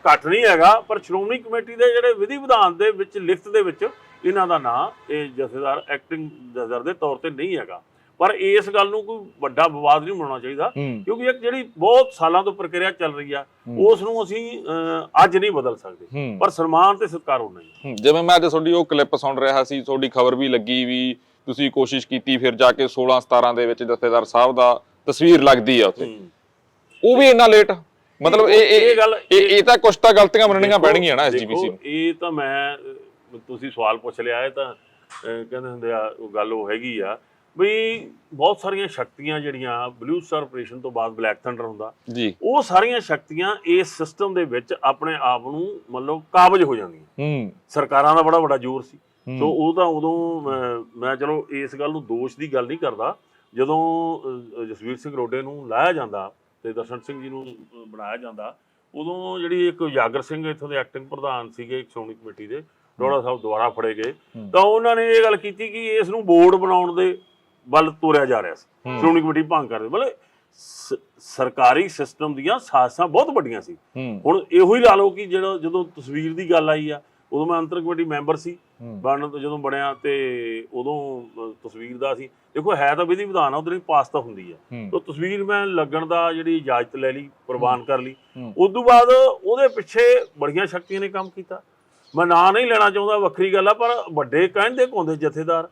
ਘੱਟ ਨਹੀਂ ਹੈਗਾ ਪਰ ਸ਼੍ਰੋਮਣੀ ਕਮੇਟੀ ਦੇ ਜਿਹੜੇ ਵਿਧੀ ਵਿਧਾਨ ਦੇ ਵਿੱਚ ਲਿਖਤ ਦੇ ਵਿੱਚ ਇਹਨਾਂ ਦਾ ਨਾਂ ਇਹ ਜਥੇਦਾਰ ਐਕਟਿੰਗ ਜਥੇਦਾਰ ਦੇ ਤੌਰ ਤੇ ਨਹੀਂ ਹੈਗਾ। ਪਰ ਇਸ ਗੱਲ ਨੂੰ ਕੋਈ ਵੱਡਾ ਵਿਵਾਦ ਨਹੀਂ ਬਣਾਉਣਾ ਚਾਹੀਦਾ ਕਿਉਂਕਿ ਇੱਕ ਜਿਹੜੀ ਬਹੁਤ ਸਾਲਾਂ ਤੋਂ ਪ੍ਰਕਿਰਿਆ ਚੱਲ ਰਹੀ ਆ। ਉਸ ਨੂੰ ਅਸੀਂ ਅੱਜ ਨਹੀਂ ਬਦਲ ਸਕਦੇ। ਪਰ ਸਨਮਾਨ ਤੇ ਸਤਿਕਾਰ ਹੋਣਾ ਹੀ ਜਿਵੇਂ ਮੈਂ ਅੱਜ ਤੁਹਾਡੀ ਉਹ ਕਲਿੱਪ ਸੁਣ ਰਿਹਾ ਸੀ ਤੁਹਾਡੀ ਖਬਰ ਵੀ ਲੱਗੀ ਵੀ ਤੁਸੀਂ ਕੋਸ਼ਿਸ਼ ਕੀਤੀ ਫਿਰ ਜਾ ਕੇ 16 17 ਦੇ ਵਿੱਚ ਜਥੇਦਾਰ ਸਾਹਿਬ ਦਾ ਤਸਵੀਰ ਲੱਗਦੀ ਆ ਉੱਥੇ। ਉਹ ਵੀ ਇੰਨਾ ਲੇਟ ਮਤਲਬ ਇਹ ਇਹ ਗੱਲ- ਇਹ ਤਾਂ ਕੁਛ ਤਾਂ ਗਲਤੀਆਂ ਮੰਨਣੀਆਂ ਪੈਣਗੀਆਂ ਨਾ ਐਸਜੀਪੀਸੀ ਨੂੰ। ਇਹ ਤਾਂ ਮੈਂ ਤੁਸੀਂ ਸਵਾਲ ਪੁੱਛ ਲਿਆ ਇਹ ਤਾਂ ਕਹਿੰਦੇ ਹੁੰਦੇ ਆ ਉਹ ਗੱਲ ਉਹ ਹੈਗੀ ਆ ਵੀ ਬਹੁਤ ਸਾਰੀਆਂ ਸ਼ਕਤੀਆਂ ਜਿਹੜੀਆਂ ਬਲੂ ਸਟਾਰ ਆਪਰੇਸ਼ਨ ਤੋਂ ਬਾਅਦ ਬਲੈਕ ਥੰਡਰ ਹੁੰਦਾ ਜੀ। ਉਹ ਸਾਰੀਆਂ ਸ਼ਕਤੀਆਂ ਇਸ ਸਿਸਟਮ ਦੇ ਵਿੱਚ ਆਪਣੇ ਆਪ ਨੂੰ ਮਤਲਬ ਕਾਬਜ ਹੋ ਜਾਂਦੀਆਂ। ਹੂੰ। ਸਰਕਾਰਾਂ ਦਾ ਬੜਾ ਵੱਡਾ ਜ਼ੋਰ ਸੀ। ਹੂੰ। ਸੋ ਉਹ ਤਾਂ ਉਦੋਂ ਮੈਂ- ਚਲੋ ਇਸ ਗੱਲ ਨੂੰ ਦੋਸ਼ ਦੀ ਗੱਲ ਨਹੀਂ ਕਰਦਾ ਜਦੋਂ ਜਸਵੀਰ ਸਿੰਘ ਰੋਡੇ ਨੂੰ ਲਾਇਆ ਜਾਂਦਾ ਤੇ ਦਰਸ਼ਨ ਸਿੰਘ ਜੀ ਨੂੰ ਬਣਾਇਆ ਜਾਂਦਾ ਉਦੋਂ ਜਿਹੜੀ ਇੱਕ ਉਜਾਗਰ ਸਿੰਘ ਇੱਥੋਂ ਦੇ ਐਕਟਿੰਗ ਪ੍ਰਧਾਨ ਸੀਗੇ ਸ਼੍ਰੋਮਣੀ ਕਮੇਟੀ ਦੇ ਡੋੜਾ ਸਾਹਿਬ ਦੁਆਰਾ ਫੜੇ ਗਏ। ਤਾਂ ਉਹਨਾਂ ਨੇ ਇਹ ਗੱਲ ਕੀਤੀ ਕਿ ਇਸ ਨੂੰ ਬੋਰਡ ਬਣਾਉਣ ਦੇ ਵੱਲ ਤੋਰਿਆ ਜਾ ਰਿਹਾ ਸੀ। ਸ਼੍ਰੋਮਣੀ ਕਮੇਟੀ ਭੰਗ ਕਰਦੇ ਮਤਲਬ ਸਰਕਾਰੀ ਸਿਸਟਮ ਦੀਆਂ ਸਾਜ਼ਸਾਂ ਬਹੁਤ ਵੱਡੀਆਂ ਸੀ। ਹੁਣ ਇਹੋ ਹੀ ਲਾ ਲਓ ਕਿ ਜਿਹੜਾ ਜਦੋਂ ਤਸਵੀਰ ਦੀ ਗੱਲ ਆਈ ਆ ਉਦੋਂ ਮੈਂ ਅੰਤਰ ਕਮੇਟੀ ਮੈਂਬਰ ਸੀ। ਬਣਨ ਤੋਂ ਜਦੋਂ ਬਣਿਆ ਤੇ ਉਦੋਂ ਤਸਵੀਰ ਦਾ ਸੀ। ਦੇਖੋ ਹੈ ਤਾਂ ਵਿਧੀ ਵਿਧਾਨ ਆ ਉਹਦੇ ਪਾਸ ਤਾਂ ਹੁੰਦੀ ਆ। ਤਾਂ ਤਸਵੀਰ ਮੈਂ ਲੱਗਣ ਦਾ ਜਿਹੜੀ ਇਜਾਜ਼ਤ ਲੈ ਲਈ ਪ੍ਰਵਾਨ ਕਰ ਲਈ। ਉਸ ਤੋਂ ਬਾਅਦ ਉਹਦੇ ਪਿੱਛੇ ਬੜੀਆਂ ਸ਼ਕਤੀਆਂ ਨੇ ਕੰਮ ਕੀਤਾ। ਮੈਂ ਨਾਂ ਨਹੀਂ ਲੈਣਾ ਚਾਹੁੰਦਾ ਵੱਖਰੀ ਗੱਲ ਆ ਪਰ ਵੱਡੇ ਕਹਿੰਦੇ ਕੋਂਦੇ ਜਥੇਦਾਰ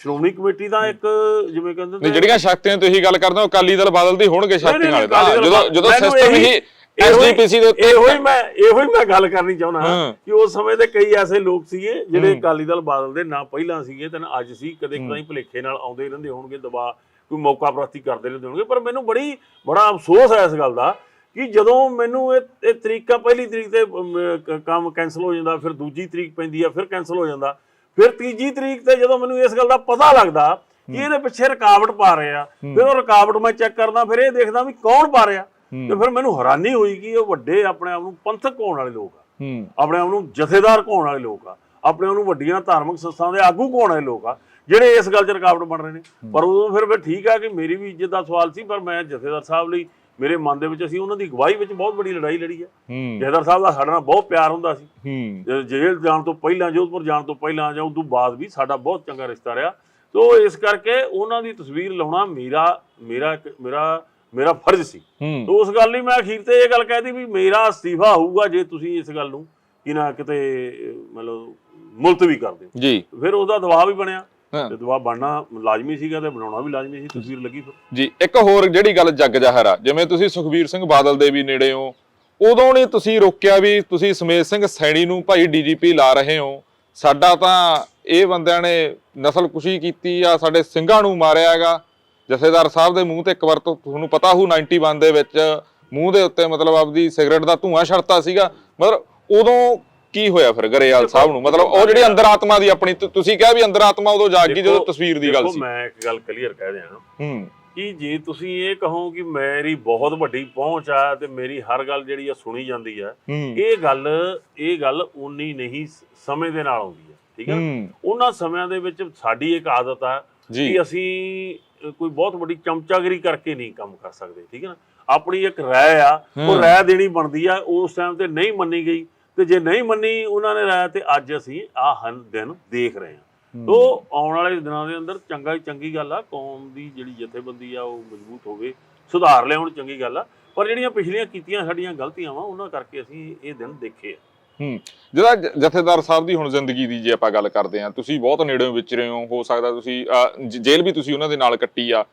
ਸ਼੍ਰੋਮਣੀ ਕਮੇਟੀ ਦਾ ਇੱਕ ਜਿਵੇਂ ਕਹਿੰਦੇ ਨੇ- ਜਿਹੜੀਆਂ ਸ਼ਕਤੀਆਂ ਤੁਸੀਂ ਗੱਲ ਕਰਦੇ ਹੋ ਅਕਾਲੀ ਦਲ ਬਾਦਲ ਦੀ ਹੋਣਗੇ ਨਹੀਂ, ਸ਼ਕਤੀ ਨਹੀਂ, ਨਾਲ ਅਕਾਲੀ ਦਲ ਜਦੋਂ ਜਦੋਂ ਸਿਸਟਮ ਹੀ ਐਸਜੀਪੀਸੀ ਦੇ ਉੱਤੇ ਇਹੋ ਹੀ ਮੈਂ ਇਹੋ ਹੀ ਮੈਂ ਗੱਲ ਕਰਨੀ ਚਾਹੁੰਦਾ। ਕਿ ਉਸ ਸਮੇਂ ਦੇ ਕਈ ਐਸੇ ਲੋਕ ਸੀਗੇ ਜਿਹੜੇ। ਅਕਾਲੀ ਦਲ ਬਾਦਲ ਦੇ ਨਾ ਪਹਿਲਾਂ ਸੀਗੇ ਤੇ ਨਾ ਅੱਜ ਸੀ ਕਦੇ ਕਦਾਈ ਭੁਲੇਖੇ ਨਾਲ ਆਉਂਦੇ ਰਹਿੰਦੇ ਹੋਣਗੇ ਦਬਾ ਕੋਈ ਮੌਕਾ ਪ੍ਰਾਪਤੀ ਕਰਦੇ ਰਹਿੰਦੇ ਹੋਣਗੇ ਪਰ ਮੈਨੂੰ ਬੜੀ ਬੜਾ ਅਫਸੋਸ ਹੈ ਇਸ ਗੱਲ ਦਾ ਕਿ ਜਦੋਂ ਮੈਨੂੰ ਇਹ ਇਹ ਤਰੀਕਾ ਪਹਿਲੀ ਤਰੀਕ ਤੇ ਅਮ, ਕੰਮ ਕੈਨਸਲ ਹੋ ਜਾਂਦਾ ਫਿਰ ਦੂਜੀ ਤਰੀਕ ਪੈਂਦੀ ਆ ਫਿਰ ਕੈਨਸਲ ਹੋ ਜਾਂਦਾ ਫਿਰ ਤੀਜੀ ਤਰੀਕ ਤੇ ਜਦੋਂ ਮੈਨੂੰ ਇਸ ਗੱਲ ਦਾ ਪਤਾ ਲੱਗਦਾ ਕਿ ਇਹਦੇ ਪਿੱਛੇ ਰੁਕਾਵਟ ਪਾ ਰਹੇ ਆ ਫਿਰ ਉਹ ਰੁਕਾਵਟ ਮੈਂ ਚੈੱਕ ਕਰਦਾ ਫਿਰ ਇਹ ਦੇਖਦਾ ਵੀ ਕੌਣ ਪਾ ਰਿਹਾ। ਤੇ ਫਿਰ ਮੈਨੂੰ ਹੈਰਾਨੀ ਹੋਈ ਕਿ ਉਹ ਵੱਡੇ ਆਪਣੇ ਆਪ ਨੂੰ ਪੰਥਕ ਕਹਾਉਣ ਵਾਲੇ ਲੋਕ ਆ। ਹੂੰ। ਆਪਣੇ ਆਪ ਨੂੰ ਜਥੇਦਾਰ ਕਹਾਉਣ ਵਾਲੇ ਲੋਕ ਆ। ਆਪਣੇ ਆਪ ਨੂੰ ਵੱਡੀਆਂ ਧਾਰਮਿਕ ਸੰਸਥਾਵਾਂ ਦੇ ਆਗੂ ਕਹਾਉਣ ਵਾਲੇ ਲੋਕ ਆ ਜਿਹੜੇ ਇਸ ਗੱਲ 'ਚ ਰੁਕਾਵਟ ਬਣ ਰਹੇ ਨੇ। ਪਰ ਉਦੋਂ ਫਿਰ ਫਿਰ ਠੀਕ ਆ ਕਿ ਮੇਰੀ ਵੀ ਇੱਜ਼ਤ ਦਾ ਸਵਾਲ ਸੀ ਪਰ ਮੈਂ ਜਥੇਦਾਰ ਸਾਹਿਬ ਲਈ ਮੇਰੇ ਮਨ ਦੇ ਵਿੱਚ ਅਸੀਂ ਉਹਨਾਂ ਦੀ ਅਗਵਾਈ ਵਿੱਚ ਬਹੁਤ ਵੱਡੀ ਲੜਾਈ ਲੜੀ ਹੂੰ। ਜਥੇਦਾਰ ਸਾਹਿਬ ਦਾ ਸਾਡੇ ਨਾਲ ਬਹੁਤ ਪਿਆਰ ਹੁੰਦਾ ਸੀ। ਜੇਲ੍ਹ ਜਾਣ ਤੋਂ ਪਹਿਲਾਂ ਜੋਧਪੁਰ ਜਾਣ ਤੋਂ ਪਹਿਲਾਂ ਜਾਂ ਉਦੋਂ ਬਾਅਦ ਵੀ ਸਾਡਾ ਬਹੁਤ ਚੰਗਾ ਰਿਸ਼ਤਾ ਰਿਹਾ। ਸੋ ਇਸ ਕਰਕੇ ਉਹਨਾਂ ਦੀ ਤਸਵੀਰ ਲਾਉਣਾ ਮੇਰਾ ਮੇਰਾ ਮੇਰਾ ਮੇਰਾ ਫਰਜ਼ ਸੀ। ਤੋ ਉਸ ਗੱਲ ਲਈ ਮੈਂ ਅਖੀਰ ਤੇ ਇਹ ਗੱਲ ਕਹਿਦੀ ਵੀ ਮੇਰਾ ਅਸਤੀਫਾ ਹੋਊਗਾ ਜੇ ਤੁਸੀਂ ਇਸ ਗੱਲ ਨੂੰ ਕਿ ਨਾ ਕਿਤੇ ਮਤਲਬ ਮੁਲਤਵੀ ਕਰ ਦਿਓ। ਜੀ। ਫਿਰ ਉਹਦਾ ਦਬਾਅ ਵੀ ਬਣਿਆ। ਤੇ ਦਬਾਅ ਬਣਨਾ ਲਾਜ਼ਮੀ ਸੀਗਾ ਤੇ ਬਣਾਉਣਾ ਵੀ ਲਾਜ਼ਮੀ ਸੀ ਤਸਵੀਰ ਲੱਗੀ ਫਿਰ। ਜੀ ਇੱਕ ਹੋਰ ਜਿਹੜੀ ਗੱਲ ਜੱਗ ਜ਼ਾਹਰ ਆ ਜਿਵੇਂ ਤੁਸੀਂ ਸੁਖਬੀਰ ਸਿੰਘ ਬਾਦਲ ਦੇ ਵੀ ਨੇੜੇ ਹੋ ਉਦੋਂ ਨਹੀਂ ਤੁਸੀਂ ਰੋਕਿਆ ਵੀ ਤੁਸੀਂ ਸਮੇਤ ਸਿੰਘ ਸੈਣੀ ਨੂੰ ਭਾਈ ਡੀਜੀਪੀ ਲਾ ਰਹੇ ਹੋ। ਸਾਡਾ ਤਾਂ ਇਹ ਬੰਦਿਆਂ ਨੇ ਨਸਲ ਕੁਸ਼ੀ ਕੀਤੀ ਆ ਸਾਡੇ ਸਿੰਘਾਂ ਨੂੰ ਮਾਰਿਆ ਹੈਗਾ। ਜਥੇਦਾਰ ਸਾਹਿਬ ਦੇ ਮੂੰਹ ਤੇ ਇੱਕ ਵਾਰ ਤੋਂ ਤੁਹਾਨੂੰ ਪਤਾ ਹੋਊ 91 ਦੇ ਵਿੱਚ ਮੂੰਹ ਦੇ ਉੱਤੇ ਮਤਲਬ ਆਪਦੀ ਸਿਗਰਟ ਦਾ ਧੂਆਂ ਛੜਤਾ ਸੀਗਾ। ਮਤਲਬ ਉਦੋਂ ਕੀ ਹੋਇਆ ਫਿਰ ਗਰੇਵਾਲ ਸਾਹਿਬ ਨੂੰ? ਮਤਲਬ ਉਹ ਜਿਹੜੀ ਅੰਦਰ ਆਤਮਾ ਦੀ ਆਪਣੀ ਤੁਸੀਂ ਕਿਹਾ ਵੀ ਅੰਦਰ ਆਤਮਾ ਉਦੋਂ ਜਾਗ ਗਈ ਜਦੋਂ ਤਸਵੀਰ ਦੀ ਗੱਲ ਸੀ। ਮੈਂ ਇੱਕ ਗੱਲ ਕਲੀਅਰ ਕਹਿ ਦਿਆਂ ਹੂੰ। ਕਿ ਜੇ ਤੁਸੀਂ ਇਹ ਕਹੋ ਕਿ ਮੇਰੀ ਬਹੁਤ ਵੱਡੀ ਪਹੁੰਚ ਆ ਤੇ ਮੇਰੀ ਹਰ ਗੱਲ ਜਿਹੜੀ ਆ ਸੁਣੀ ਜਾਂਦੀ ਆ ਇਹ ਗੱਲ ਇਹ ਗੱਲ ਉਨੀ ਨਹੀਂ ਸਮੇਂ ਦੇ ਨਾਲ ਆਉਂਦੀ ਹੈ ਠੀਕ ਹੂੰ। ਉਹਨਾਂ ਸਮਿਆਂ ਦੇ ਵਿੱਚ ਸਾਡੀ ਇੱਕ ਆਦਤ ਆ ਕਿ ਅਸੀਂ ਕੋਈ ਬਹੁਤ ਵੱਡੀ ਚਮਚਾਗਰੀ ਕਰਕੇ ਨਹੀਂ ਕੰਮ ਕਰ ਸਕਦੇ ਠੀਕ ਹੈ ਨਾ? ਆਪਣੀ ਇੱਕ ਰਾਏ ਆ ਉਹ। ਰਾਏ ਦੇਣੀ ਬਣਦੀ ਆ ਉਸ ਟਾਈਮ ਤੇ ਨਹੀਂ ਮੰਨੀ ਗਈ। ਤੇ ਜੇ ਨਹੀਂ ਮੰਨੀ ਉਹਨਾਂ ਨੇ ਰਾਏ ਤੇ ਅੱਜ ਅਸੀਂ ਆਹ ਹਨ ਦਿਨ ਦੇਖ ਰਹੇ ਹਾਂ। ਤੋ ਆਉਣ ਵਾਲੇ ਦਿਨਾਂ ਦੇ ਅੰਦਰ ਚੰਗਾ ਹੀ ਚੰਗੀ ਗੱਲ ਆ ਕੌਮ ਦੀ ਜਿਹੜੀ ਜਥੇਬੰਦੀ ਆ ਉਹ ਮਜ਼ਬੂਤ ਹੋਵੇ ਸੁਧਾਰ ਲਿਆਉਣ ਚੰਗੀ ਗੱਲ ਆ। ਪਰ ਜਿਹੜੀਆਂ ਪਿਛਲੀਆਂ ਕੀਤੀਆਂ ਸਾਡੀਆਂ ਗਲਤੀਆਂ ਵਾ ਉਹਨਾਂ ਕਰਕੇ ਅਸੀਂ ਇਹ ਦਿਨ ਦੇਖੇ ਆ। ਜਿਹੜਾ ਜ- ਜਥੇਦਾਰ ਸਾਹਿਬ ਦੀ ਹੁਣ ਜ਼ਿੰਦਗੀ ਦੀ ਜੇ ਆਪਾਂ ਗੱਲ ਕਰਦੇ ਹਾਂ ਤੁਸੀਂ ਬਹੁਤ ਨੇੜਿਓਂ ਵਿਚਰੇ ਹੋ ਹੋ ਸਕਦਾ ਤੁਸੀਂ ਜੇਲ੍ਹ ਵੀ ਤੁਸੀਂ ਉਹਨਾਂ ਦੇ ਨਾਲ ਕੱਟੀ ਆ।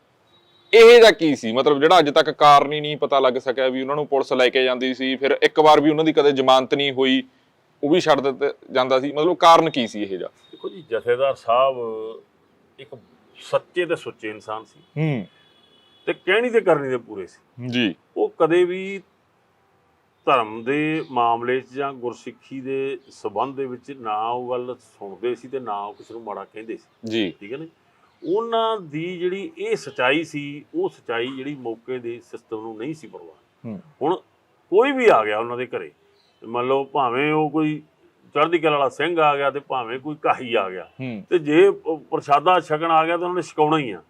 ਇਹ ਜਾਂ ਕੀ ਸੀ? ਮਤਲਬ ਜਿਹੜਾ ਅੱਜ ਤੱਕ ਕਾਰਨ ਹੀ ਨਹੀਂ ਪਤਾ ਲੱਗ ਸਕਿਆ ਵੀ ਉਹਨਾਂ ਨੂੰ ਪੁਲਿਸ ਲੈ ਕੇ ਜਾਂਦੀ ਸੀ ਫਿਰ ਇੱਕ ਵਾਰ ਵੀ ਉਹਨਾਂ ਦੀ ਕਦੇ ਜ਼ਮਾਨਤ ਨਹੀਂ ਹੋਈ ਉਹ ਵੀ ਛੱਡ ਦਿੱਤਾ ਜਾਂਦਾ ਸੀ। ਮਤਲਬ ਕਾਰਨ ਕੀ ਸੀ ਇਹ ਜਾ ਦੇਖੋ ਜੀ ਜਥੇਦਾਰ ਸਾਹਿਬ ਇੱਕ ਸੱਚੇ ਤੇ ਸੁੱਚੇ ਇਨਸਾਨ ਸੀ ਹੂੰ। ਤੇ ਕਹਿਣੀ ਤੇ ਕਰਨੀ ਦੇ ਪੂਰੇ ਸੀ। ਜੀ। ਉਹ ਕਦੇ ਵੀ ਧਰਮ ਦੇ ਮਾਮਲੇ 'ਚ ਜਾਂ ਗੁਰਸਿੱਖੀ ਦੇ ਸਬੰਧ ਦੇ ਵਿੱਚ ਨਾ ਉਹ ਗੱਲ ਸੁਣਦੇ ਸੀ ਤੇ ਨਾ ਉਹ ਕਿਸੇ ਨੂੰ ਮਾੜਾ ਕਹਿੰਦੇ ਸੀ। ਜੀ। ਠੀਕ ਹੈ ਨਾ ਉਹਨਾਂ ਦੀ ਜਿਹੜੀ ਇਹ ਸਚਾਈ ਸੀ ਉਹ ਸਚਾਈ ਜਿਹੜੀ ਮੌਕੇ ਦੇ ਸਿਸਟਮ ਨੂੰ ਨਹੀਂ ਸੀ ਪਰਵਾਹ। ਹੁਣ ਕੋਈ ਵੀ ਆ ਗਿਆ ਉਹਨਾਂ ਦੇ ਘਰੇ ਮੰਨ ਲਓ ਭਾਵੇਂ ਉਹ ਕੋਈ ਚੜ੍ਹਦੀ ਕਲਾ ਵਾਲਾ ਸਿੰਘ ਆ ਗਿਆ ਤੇ ਭਾਵੇਂ ਕੋਈ ਕਾਹੀ ਆ ਗਿਆ ਤੇ ਜੇ ਪ੍ਰਸ਼ਾਦਾ ਛਕਣ ਆ ਗਿਆ ਤਾਂ ਉਹਨਾਂ ਨੇ ਛਕਾਉਣਾ ਹੀ ਆ।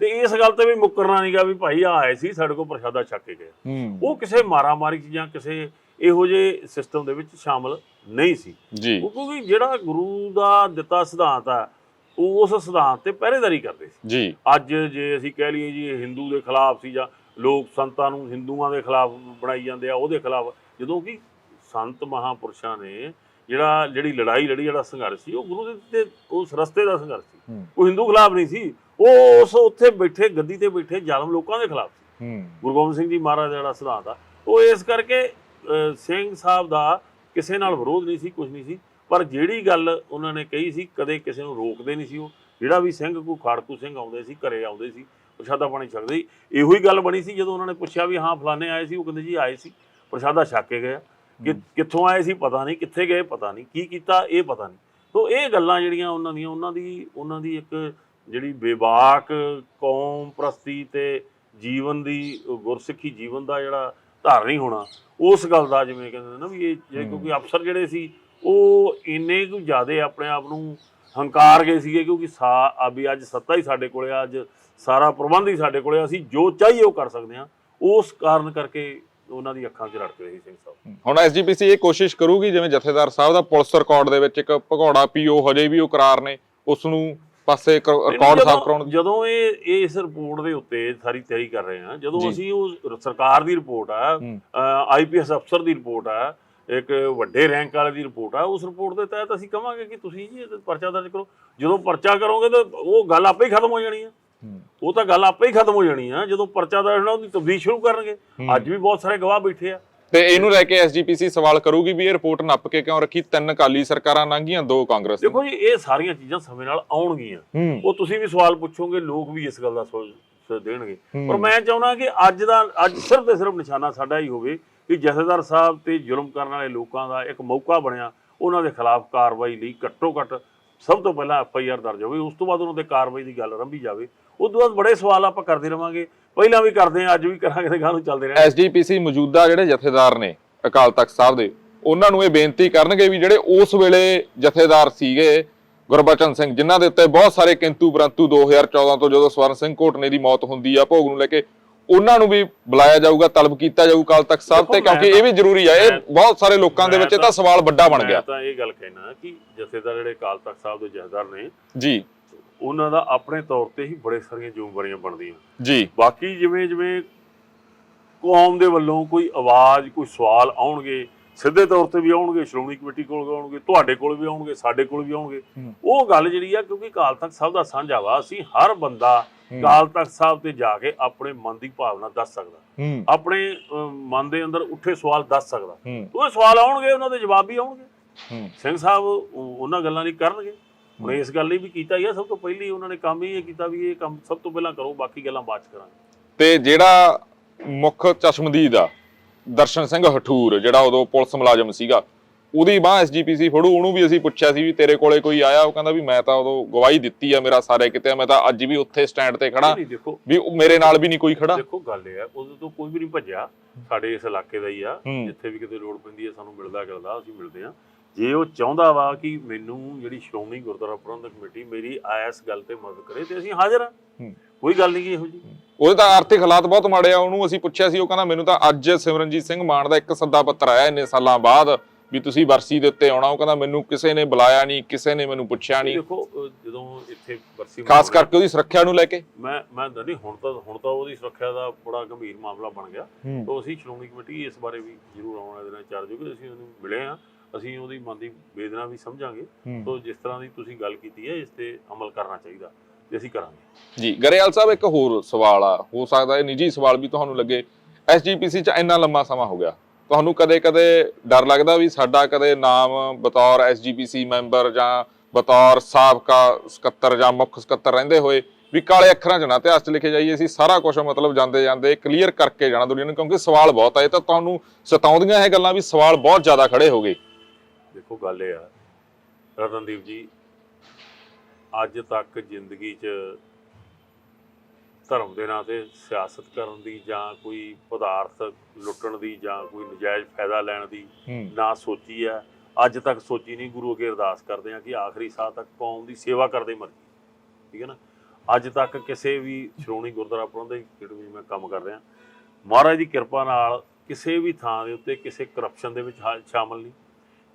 ਤੇ ਇਸ ਗੱਲ ਤੇ ਵੀ ਮੁੱਕਰਨਾ ਨਹੀਂਗਾ ਵੀ ਭਾਈ ਆ ਆਏ ਸੀ ਸਾਡੇ ਕੋਲ ਪ੍ਰਸ਼ਾਦਾ ਛਕ ਕੇ ਗਏ। ਉਹ ਕਿਸੇ ਮਾਰਾਮਾਰੀ 'ਚ ਜਾਂ ਕਿਸੇ ਇਹੋ ਜਿਹੇ ਸਿਸਟਮ ਦੇ ਵਿੱਚ ਸ਼ਾਮਲ ਨਹੀਂ ਸੀ। ਜੀ। ਉਹ ਕਿਉਂਕਿ ਜਿਹੜਾ ਗੁਰੂ ਦਾ ਦਿੱਤਾ ਸਿਧਾਂਤ ਆ ਉਸ ਸਿਧਾਂਤ ਤੇ ਪਹਿਰੇਦਾਰੀ ਕਰਦੇ ਸੀ। ਜੀ। ਅੱਜ ਜੇ ਅਸੀਂ ਕਹਿ ਲਈਏ ਜੀ ਹਿੰਦੂ ਦੇ ਖਿਲਾਫ ਸੀ ਜਾਂ ਲੋਕ ਸੰਤਾਂ ਨੂੰ ਹਿੰਦੂਆਂ ਦੇ ਖਿਲਾਫ ਬਣਾਈ ਜਾਂਦੇ ਆ ਉਹਦੇ ਖਿਲਾਫ ਜਦੋਂ ਕਿ ਸੰਤ ਮਹਾਪੁਰਸ਼ਾਂ ਨੇ ਜਿਹੜਾ ਜਿਹੜੀ ਲੜਾਈ ਲੜੀ ਜਿਹੜਾ ਸੰਘਰਸ਼ ਸੀ ਉਹ ਗੁਰੂ ਦੇ ਉਸ ਰਸਤੇ ਦਾ ਸੰਘਰਸ਼ ਸੀ। ਉਹ ਹਿੰਦੂ ਖਿਲਾਫ ਨਹੀਂ ਸੀ ਉਹ ਉਸ ਉੱਥੇ ਬੈਠੇ ਗੱਦੀ ਤੇ ਬੈਠੇ ਜ਼ਾਲਮ ਲੋਕਾਂ ਦੇ ਖਿਲਾਫ ਸੀ। ਗੁਰੂ ਗੋਬਿੰਦ ਸਿੰਘ ਜੀ ਮਹਾਰਾਜ ਦਾ ਜਿਹੜਾ ਸਿਧਾਂਤ ਆ ਉਹ ਇਸ ਕਰਕੇ ਸਿੰਘ ਸਾਹਿਬ ਦਾ ਕਿਸੇ ਨਾਲ ਵਿਰੋਧ ਨਹੀਂ ਸੀ ਕੁਝ ਨਹੀਂ ਸੀ। ਪਰ ਜਿਹੜੀ ਗੱਲ ਉਹਨਾਂ ਨੇ ਕਹੀ ਸੀ ਕਦੇ ਕਿਸੇ ਨੂੰ ਰੋਕਦੇ ਨਹੀਂ ਸੀ ਉਹ। ਜਿਹੜਾ ਵੀ ਸਿੰਘ ਕੋਈ ਖਾੜਕੂ ਸਿੰਘ ਆਉਂਦੇ ਸੀ ਘਰੇ ਆਉਂਦੇ ਸੀ ਪ੍ਰਸ਼ਾਦਾ ਪਾਣੀ ਛਕਦੇ ਸੀ। ਇਹੋ ਹੀ ਗੱਲ ਬਣੀ ਸੀ ਜਦੋਂ ਉਹਨਾਂ ਨੇ ਪੁੱਛਿਆ ਵੀ ਹਾਂ ਫਲਾਣੇ ਆਏ ਸੀ ਉਹ ਕਹਿੰਦੇ ਜੀ ਆਏ ਸੀ। ਪ੍ਰਸ਼ਾਦਾ ਛਕ ਕੇ ਗਏ। ਕਿ ਕਿੱਥੋਂ ਆਏ ਸੀ ਪਤਾ ਨਹੀਂ ਕਿੱਥੇ ਗਏ ਪਤਾ ਨਹੀਂ ਕੀ ਕੀਤਾ ਇਹ ਪਤਾ ਨਹੀਂ। ਸੋ ਇਹ ਗੱਲਾਂ ਜਿਹੜੀਆਂ ਉਹਨਾਂ ਦੀਆਂ ਉਹਨਾਂ ਦੀ ਉਹਨਾਂ ਦੀ ਇੱਕ ਜਿਹੜੀ ਬੇਬਾਕ ਕੌਮ ਪ੍ਰਸਤੀ ਤੇ ਜੀਵਨ ਦੀ ਗੁਰਸਿੱਖੀ ਜੀਵਨ ਦਾ ਜਿਹੜਾ ਧਾਰਨੀ ਹੋਣਾ ਉਸ ਗੱਲ ਦਾ ਜਿਵੇਂ ਕਹਿੰਦੇ ਨੇ ਨਾ ਵੀ ਇਹ। ਕਿਉਂਕਿ ਅਫਸਰ ਜਿਹੜੇ ਸੀ ਉਹ ਇੰਨੇ ਕੁ ਜ਼ਿਆਦੇ ਆਪਣੇ ਆਪ ਨੂੰ ਹੰਕਾਰ ਗਏ ਸੀਗੇ ਕਿਉਂਕਿ ਸਾ ਆ ਵੀ ਅੱਜ ਸੱਤਾ ਹੀ ਸਾਡੇ ਕੋਲੇ ਆ ਅੱਜ ਸਾਰਾ ਪ੍ਰਬੰਧ ਹੀ ਸਾਡੇ ਕੋਲੇ ਆ, ਅਸੀਂ ਜੋ ਚਾਹੀਏ ਉਹ ਕਰ ਸਕਦੇ ਹਾਂ ਉਸ ਕਾਰਨ ਕਰਕੇ ਉਹਨਾਂ ਦੀ ਅੱਖਾਂ 'ਚ ਰੜਕ ਰਹੀ ਸਿੰਘ ਸਾਹਿਬ ਹੁਣ ਐਸਜੀਪੀਸੀ ਇਹ ਕੋਸ਼ਿਸ਼ ਕਰੂਗੀ ਜਿਵੇਂ ਜਥੇਦਾਰ ਸਾਹਿਬ ਦਾ ਪੁਲਿਸ ਰਿਕਾਰਡ ਦੇ ਵਿੱਚ ਇੱਕ ਭਗੌੜਾ ਪੀਓ ਹਜੇ ਵੀ ਉਹ ਕਰਾਰ ਨੇ ਉਸ ਨੂੰ ਪਾਸੇ ਰਿਕਾਰਡ ਸਾਫ਼ ਕਰਾਉਣ ਜਦੋਂ ਇਹ ਇਸ ਰਿਪੋਰਟ ਦੇ ਉੱਤੇ ਸਾਰੀ ਤਿਆਰੀ ਕਰ ਰਹੇ ਹਾਂ ਜਦੋਂ। ਅਸੀਂ ਉਹ ਸਰਕਾਰ ਦੀ ਰਿਪੋਰਟ ਆ। ਆਈਪੀਐਸ ਅਫਸਰ ਦੀ ਰਿਪੋਰਟ ਆ ਇੱਕ ਵੱਡੇ ਰੈਂਕ ਵਾਲੇ ਦੀ ਰਿਪੋਰਟ ਆ ਉਸ ਰਿਪੋਰਟ ਦੇ ਤਹਿਤ ਅਸੀਂ ਕਵਾਂਗੇ ਕਿ ਤੁਸੀਂ ਜੀ ਪਰਚਾ ਦਰਜ ਕਰੋ ਜਦੋਂ ਪਰਚਾ ਕਰੋਗੇ ਤਾਂ ਉਹ ਗੱਲ ਆਪੇ ਹੀ ਖਤਮ ਹੋ ਜਾਣੀ ਆ। ਉਹ ਤਾਂ ਗੱਲ ਆਪੇ ਹੀ ਖਤਮ ਹੋ ਜਾਣੀ ਆ ਜਦੋਂ ਪਰਚਾ ਦਰਜ ਹੋਣਾ ਉਹਦੀ ਤਬਦੀਲ ਸ਼ੁਰੂ ਕਰਨਗੇ। ਅੱਜ ਵੀ ਬਹੁਤ ਸਾਰੇ ਗਵਾਹ ਬੈਠੇ ਆ ਤੇ ਇਹਨੂੰ ਲੈ ਕੇ ਐਸਜੀਪੀਸੀ ਸਵਾਲ ਕਰੂਗੀ ਵੀ ਇਹ ਰਿਪੋਰਟ ਨੱਪ ਕੇ ਕਿਉਂ ਰੱਖੀ ਤਿੰਨ ਅਕਾਲੀ ਸਰਕਾਰਾਂ ਲੰਘੀਆਂ ਦੋ ਕਾਂਗਰਸ। ਦੇਖੋ ਜੀ ਇਹ ਸਾਰੀਆਂ ਚੀਜ਼ਾਂ ਸਮੇਂ ਨਾਲ ਆਉਣਗੀਆਂ ਉਹ ਤੁਸੀਂ ਵੀ ਸਵਾਲ ਪੁੱਛੋਗੇ ਲੋਕ ਵੀ ਇਸ ਗੱਲ ਦਾ ਸੋਚ ਦੇਣਗੇ। ਪਰ ਮੈਂ ਚਾਹੁੰਦਾ ਕਿ ਅੱਜ ਦਾ ਅੱਜ ਸਿਰਫ ਤੇ ਸਿਰਫ ਨਿਸ਼ਾਨਾ ਸਾਡਾ ਹੀ ਹੋਵੇ ਕਿ ਜਥੇਦਾਰ ਸਾਹਿਬ ਤੇ ਜ਼ੁਲਮ ਕਰਨ ਵਾਲੇ ਲੋਕਾਂ ਦਾ ਇੱਕ ਮੌਕਾ ਬਣਿਆ, ਉਹਨਾਂ ਦੇ ਖਿਲਾਫ ਕਾਰਵਾਈ ਲਈ ਘੱਟੋ ਘੱਟ ਸਭ ਤੋਂ ਪਹਿਲਾਂ ਐਫ ਆਈ ਆਰ ਦਰਜ ਹੋਵੇ, ਉਸ ਤੋਂ ਬਾਅਦ ਉਹਨਾਂ ਤੇ ਕਾਰਵਾਈ ਦੀ ਗੱਲ ਆਰੰਭੀ ਜਾਵੇ। ਉਸ ਤੋਂ ਬਾਅਦ ਬੜੇ ਸਵਾਲ ਆਪਾਂ ਕਰਦੇ ਰਵਾਂਗੇ। ਪਹਿਲਾਂ ਵੀ ਕਰਦੇ ਆ ਅੱਜ ਵੀ ਕਰਾਂਗੇ ਤੇ ਗਾਂ ਨੂੰ ਚੱਲਦੇ ਰਹਿਣਗੇ ਐਸਜੀਪੀਸੀ ਮੌਜੂਦਾ ਜਿਹੜੇ ਜਥੇਦਾਰ ਨੇ ਅਕਾਲ ਤਖਤ ਸਾਹਿਬ ਦੇ, ਉਹਨਾਂ ਨੂੰ ਇਹ ਬੇਨਤੀ ਕਰਨਗੇ ਵੀ ਜਿਹੜੇ ਉਸ ਵੇਲੇ ਜਥੇਦਾਰ ਸੀਗੇ, ਗੁਰਬਚਨ ਸਿੰਘ, ਜਿਨ੍ਹਾਂ ਦੇ ਉੱਤੇ ਬਹੁਤ ਸਾਰੇ ਕਿੰਤੂ ਪਰੰਤੂ 2014 ਤੋਂ ਜਦੋਂ ਸਵਰਨ ਸਿੰਘ ਘੋਟਨੇ ਦੀ ਮੌਤ ਹੁੰਦੀ ਆ, ਭੋਗ ਨੂੰ ਲੈ ਕੇ ਉਹਨਾਂ ਨੂੰ ਵੀ ਬੁਲਾਇਆ ਜਾਊਗਾ ਤਲਬ ਕੀਤਾ ਜਾਊ ਅਕਾਲ ਤਖਤ ਸਾਹਿਬ ਤੇ ਕਿਉਂਕਿ ਇਹ ਵੀ ਜ਼ਰੂਰੀ ਆ ਇਹ ਬਹੁਤ ਸਾਰੇ ਲੋਕਾਂ ਦੇ ਵਿੱਚ ਇਹ ਤਾਂ ਸਵਾਲ ਵੱਡਾ ਬਣ ਗਿਆ ਤਾਂ ਇਹ ਗੱਲ ਕਹਿਣਾ ਕਿ ਜਥੇਦਾਰ ਜਿਹੜੇ ਅਕਾਲ ਤਖਤ ਸਾਹਿਬ ਦੇ ਜਥੇਦਾਰ ਨੇ ਜੀ ਉਹਨਾਂ ਦਾ ਆਪਣੇ ਤੌਰ ਤੇ ਹੀ ਬੜੇ ਸਾਰੀਆਂ ਜ਼ਿੰਮੇਵਾਰੀਆਂ ਬਣਦੀਆਂ ਜੀ ਬਾਕੀ ਜਿਵੇਂ ਜਿਵੇਂ ਕੌਮ ਦੇ ਵੱਲੋਂ ਕੋਈ ਆਵਾਜ਼ ਕੋਈ ਸਵਾਲ ਆਉਣਗੇ ਸਿੱਧੇ ਤੌਰ ਤੇ ਵੀ ਆਉਣਗੇ ਸ਼੍ਰੋਮਣੀ ਕਮੇਟੀ ਕੋਲ ਆਉਣਗੇ ਤੁਹਾਡੇ ਕੋਲ ਵੀ ਆਉਣਗੇ ਸਾਡੇ ਕੋਲ ਵੀ ਆਉਣਗੇ। ਉਹ ਗੱਲ ਜਿਹੜੀ ਆ ਕਿਉਂਕਿ ਕਾਲ ਤਖਤ ਸਾਹਿਬ ਦਾ ਸਾਂਝਾ ਵਾ ਅਸੀਂ ਹਰ ਬੰਦਾ। ਕਾਲ ਤਖਤ ਸਾਹਿਬ ਤੇ ਜਾ ਕੇ ਆਪਣੇ ਮਨ ਦੀ ਭਾਵਨਾ ਦੱਸ ਸਕਦਾ। ਆਪਣੇ ਮਨ ਦੇ ਅੰਦਰ ਉੱਠੇ ਸਵਾਲ ਦੱਸ ਸਕਦਾ। ਉਹ ਸਵਾਲ ਆਉਣਗੇ ਉਹਨਾਂ ਦੇ ਜਵਾਬ ਵੀ ਆਉਣਗੇ। ਸਿੰਘ ਸਾਹਿਬ ਉਹ- ਉਹਨਾਂ ਗੱਲਾਂ ਨਹੀਂ ਕਰਨਗੇ। ਹੁਣ ਇਸ ਗੱਲ ਲਈ ਵੀ ਕੀਤਾ ਹੀ ਆ ਸਭ ਤੋਂ ਪਹਿਲੀ ਉਹਨਾਂ ਨੇ ਕੰਮ ਹੀ ਇਹ ਕੀਤਾ ਵੀ ਇਹ ਕੰਮ ਸਭ ਤੋਂ ਪਹਿਲਾਂ ਕਰੋ ਬਾਕੀ ਗੱਲਾਂ ਬਾਅਦ ਚ ਕਰਾਂਗੇ। ਤੇ ਜਿਹੜਾ ਮੁੱਖ ਚਸ਼ਮਦੀਦ ਆ ਦਰਸ਼ਨ ਸਿੰਘ ਹਠੂਰ ਜਿਹੜਾ ਉਦੋਂ ਪੁਲਿਸ ਮੁਲਾਜ਼ਮ ਸੀਗਾ ਉਹਦੀ ਬਾਹ ਐਸਜੀਪੀਸੀ ਫੜੂ ਉਹਨੂੰ ਵੀ ਅਸੀਂ ਪੁੱਛਿਆ ਸੀ ਵੀ ਤੇਰੇ ਕੋਲੇ ਕੋਈ ਆਇਆ ਉਹ ਕਹਿੰਦਾ ਵੀ ਮੈਂ ਤਾਂ ਉਦੋਂ ਗਵਾਹੀ ਦਿੱਤੀ ਆ ਮੇਰਾ ਸਾਰੇ ਕਿਤੇ ਆ, ਮੈਂ ਤਾਂ ਅੱਜ ਵੀ ਉੱਥੇ ਸਟੈਂਡ ਤੇ ਖੜਾ ਨਹੀਂ ਦੇਖੋ। ਵੀ ਉਹ ਮੇਰੇ ਨਾਲ ਵੀ ਨਹੀਂ ਕੋਈ ਖੜਾ ਦੇਖੋ ਗੱਲ ਇਹ ਆ ਉਦੋਂ ਤੋਂ ਕੋਈ ਵੀ ਨਹੀਂ ਭੱਜਿਆ ਸਾਡੇ ਇਸ ਇਲਾਕੇ ਦਾ ਹੀ ਆ। ਜਿੱਥੇ ਵੀ ਕਿਤੇ ਲੋੜ ਪੈਂਦੀ ਹੈ ਸਾਨੂੰ ਮਿਲਦਾ ਗਿਲਦਾ ਅਸੀਂ ਮਿਲਦੇ ਆ। ਜੇ ਉਹ ਚਾਹੁੰਦਾ ਵਾ ਕਿ ਮੈਨੂੰ ਜਿਹੜੀ ਸ਼੍ਰੋਮਣੀ ਗੁਰਦੁਆਰਾ ਪ੍ਰਬੰਧਕ ਕਮੇਟੀ ਮੇਰੀ ਇਸ ਗੱਲ ਤੇ ਮਦਦ ਕਰੇ ਤੇ ਅਸੀਂ ਹਾਜ਼ਰ ਹੂੰ। ਕੋਈ ਗੱਲ ਨਹੀਂ ਇਹੋ ਜੀ। ਉਹਦੇ ਤਾਂ ਆਰਥਿਕ ਹਾਲਾਤ ਬਹੁਤ ਮਾੜੇ ਆ ਉਹਨੂੰ ਅਸੀਂ ਪੁੱਛਿਆ ਸੀ ਉਹ ਕਹਿੰਦਾ ਮੈਨੂੰ ਤਾਂ ਅੱਜ ਸਿਮਰਨਜੀਤ ਸਿੰਘ ਮਾਨ ਦਾ ਇੱਕ ਸੱਦਾ ਪੱਤਰ ਆਇਆ ਇੰਨੇ ਸਾਲਾਂ ਬਾਅਦ। ਵੀ ਤੁਸੀਂ ਵਰਸੀ ਦੇ ਉੱਤੇ ਆਉਣਾ ਉਹ ਕਹਿੰਦਾ ਮੈਨੂੰ ਕਿਸੇ ਨੇ ਬੁਲਾਇਆ ਨਹੀਂ ਕਿਸੇ ਨੇ ਮੈਨੂੰ ਪੁੱਛਿਆ ਨਹੀਂ ਦੇਖੋ ਅਹ ਜਦੋਂ ਇੱਥੇ ਬਰਸੀ ਖਾਸ ਮਨਾਉਣੀ- ਕਰਕੇ ਉਹਦੀ ਸੁਰੱਖਿਆ ਨੂੰ ਲੈ ਕੇ। ਮੈਂ ਮੈਂ ਤਾਂ ਨਹੀਂ ਹੁਣ ਤਾਂ ਹੁਣ ਤਾਂ ਉਹਦੀ ਸੁਰੱਖਿਆ ਦਾ ਬੜਾ ਗੰਭੀਰ ਮਾਮਲਾ ਬਣ ਗਿਆ। ਤਾਂ ਅਸੀਂ ਸ਼੍ਰੋਮਣੀ ਕਮੇਟੀ ਇਸ ਬਾਰੇ ਵੀ ਜ਼ਰੂਰ ਆਉਣ ਵਾਲੇ ਦਿਨਾਂ 'ਚ ਚਾਰਜ ਹੋਗੇ ਅਸੀਂ ਉਹਨੂੰ ਮਿਲੇ ਆ ਅਸੀਂ ਉਹਦੀ ਮਨ ਦੀ ਵੇਦਨਾ ਵੀ ਸਮਝਾਂਗੇ। ਤੋਂ ਜਿਸ ਤਰ੍ਹਾਂ ਦੀ ਤੁਸੀਂ ਗੱਲ ਕੀਤੀ ਹੈ ਇਸ ਤੇ ਅਮਲ ਕਰਨਾ ਚਾਹੀਦਾ ਤੇ ਅਸੀਂ ਕਰਾਂਗੇ। ਜੀ ਗਰੇਵਾਲ ਸਾਹਿਬ ਇੱਕ ਹੋਰ ਸਵਾਲ ਆ। ਹੋ ਸਕਦਾ ਇਹ ਨਿੱਜੀ ਸਵਾਲ ਵੀ ਤੁਹਾਨੂੰ ਲੱਗੇ। ਐਸਜੀਪੀਸੀ ਚ ਇੰਨਾ ਲੰਮਾ ਸਮਾਂ ਹੋ ਗਿਆ। ਤੁਹਾਨੂੰ ਕਦੇ-ਕਦੇ ਡਰ ਲੱਗਦਾ ਵੀ ਸਾਡਾ ਕਦੇ ਨਾਮ ਬਤੌਰ ਐਸਜੀਪੀਸੀ ਮੈਂਬਰ ਜਾਂ ਬਤੌਰ ਸਾਬਕਾ ਸਕੱਤਰ ਜਾਂ ਮੁੱਖ ਸਕੱਤਰ ਰਹਿੰਦੇ ਹੋਏ ਵੀ ਕਾਲੇ ਅੱਖਰਾਂ 'ਚ ਨਾ ਇਤਿਹਾਸ 'ਚ ਲਿਖੇ ਜਾਈਏ, ਅਸੀਂ ਸਾਰਾ ਕੁਝ ਮਤਲਬ ਜਾਂਦੇ ਜਾਂਦੇ ਕਲੀਅਰ ਕਰਕੇ ਜਾਣਾ ਦੁਨੀਆ ਨੂੰ, ਕਿਉਂਕਿ ਸਵਾਲ ਬਹੁਤ ਆਏ ਤਾਂ ਤੁਹਾਨੂੰ ਸਤਾਉਂਦੀਆਂ ਇਹ ਗੱਲਾਂ ਵੀ ਸਵਾਲ ਬਹੁਤ ਜ਼ਿਆਦਾ ਖੜੇ ਹੋ ਗਏ। ਦੇਖੋ ਗੱਲ ਇਹ ਆ, ਰਤਨਦੀਪ ਜੀ, ਅੱਜ ਤੱਕ ਜ਼ਿੰਦਗੀ 'ਚ ਧਰਮ ਦੇ ਨਾਂ ਤੇ ਸਿਆਸਤ ਕਰਨ ਦੀ ਜਾਂ ਕੋਈ ਪਦਾਰਥ ਲੁੱਟਣ ਦੀ ਜਾਂ ਕੋਈ ਨਜਾਇਜ਼ ਫਾਇਦਾ ਲੈਣ ਦੀ ਨਾ ਸੋਚੀ ਹੈ। ਅੱਜ ਤੱਕ ਸੋਚੀ ਨਹੀਂ। ਗੁਰੂ ਅੱਗੇ ਅਰਦਾਸ ਕਰਦੇ ਆ ਕਿ ਆਖਰੀ ਸਾਹ ਤੱਕ ਕੌਮ ਦੀ ਸੇਵਾ ਕਰਦੇ ਮਰ ਠੀਕ ਹੈ ਨਾ? ਅੱਜ ਤੱਕ ਕਿਸੇ ਵੀ ਸ਼੍ਰੋਮਣੀ ਗੁਰਦੁਆਰਾ ਪ੍ਰਬੰਧਕ ਕਮੇਟੀ ਵਿੱਚ ਮੈਂ ਕੰਮ ਕਰ ਰਿਹਾ। ਮਹਾਰਾਜ ਦੀ ਕਿਰਪਾ ਨਾਲ ਕਿਸੇ ਵੀ ਥਾਂ ਦੇ ਉੱਤੇ ਕਿਸੇ ਕਰਪਸ਼ਨ ਦੇ ਵਿੱਚ ਸ਼ਾਮਲ ਨਹੀਂ।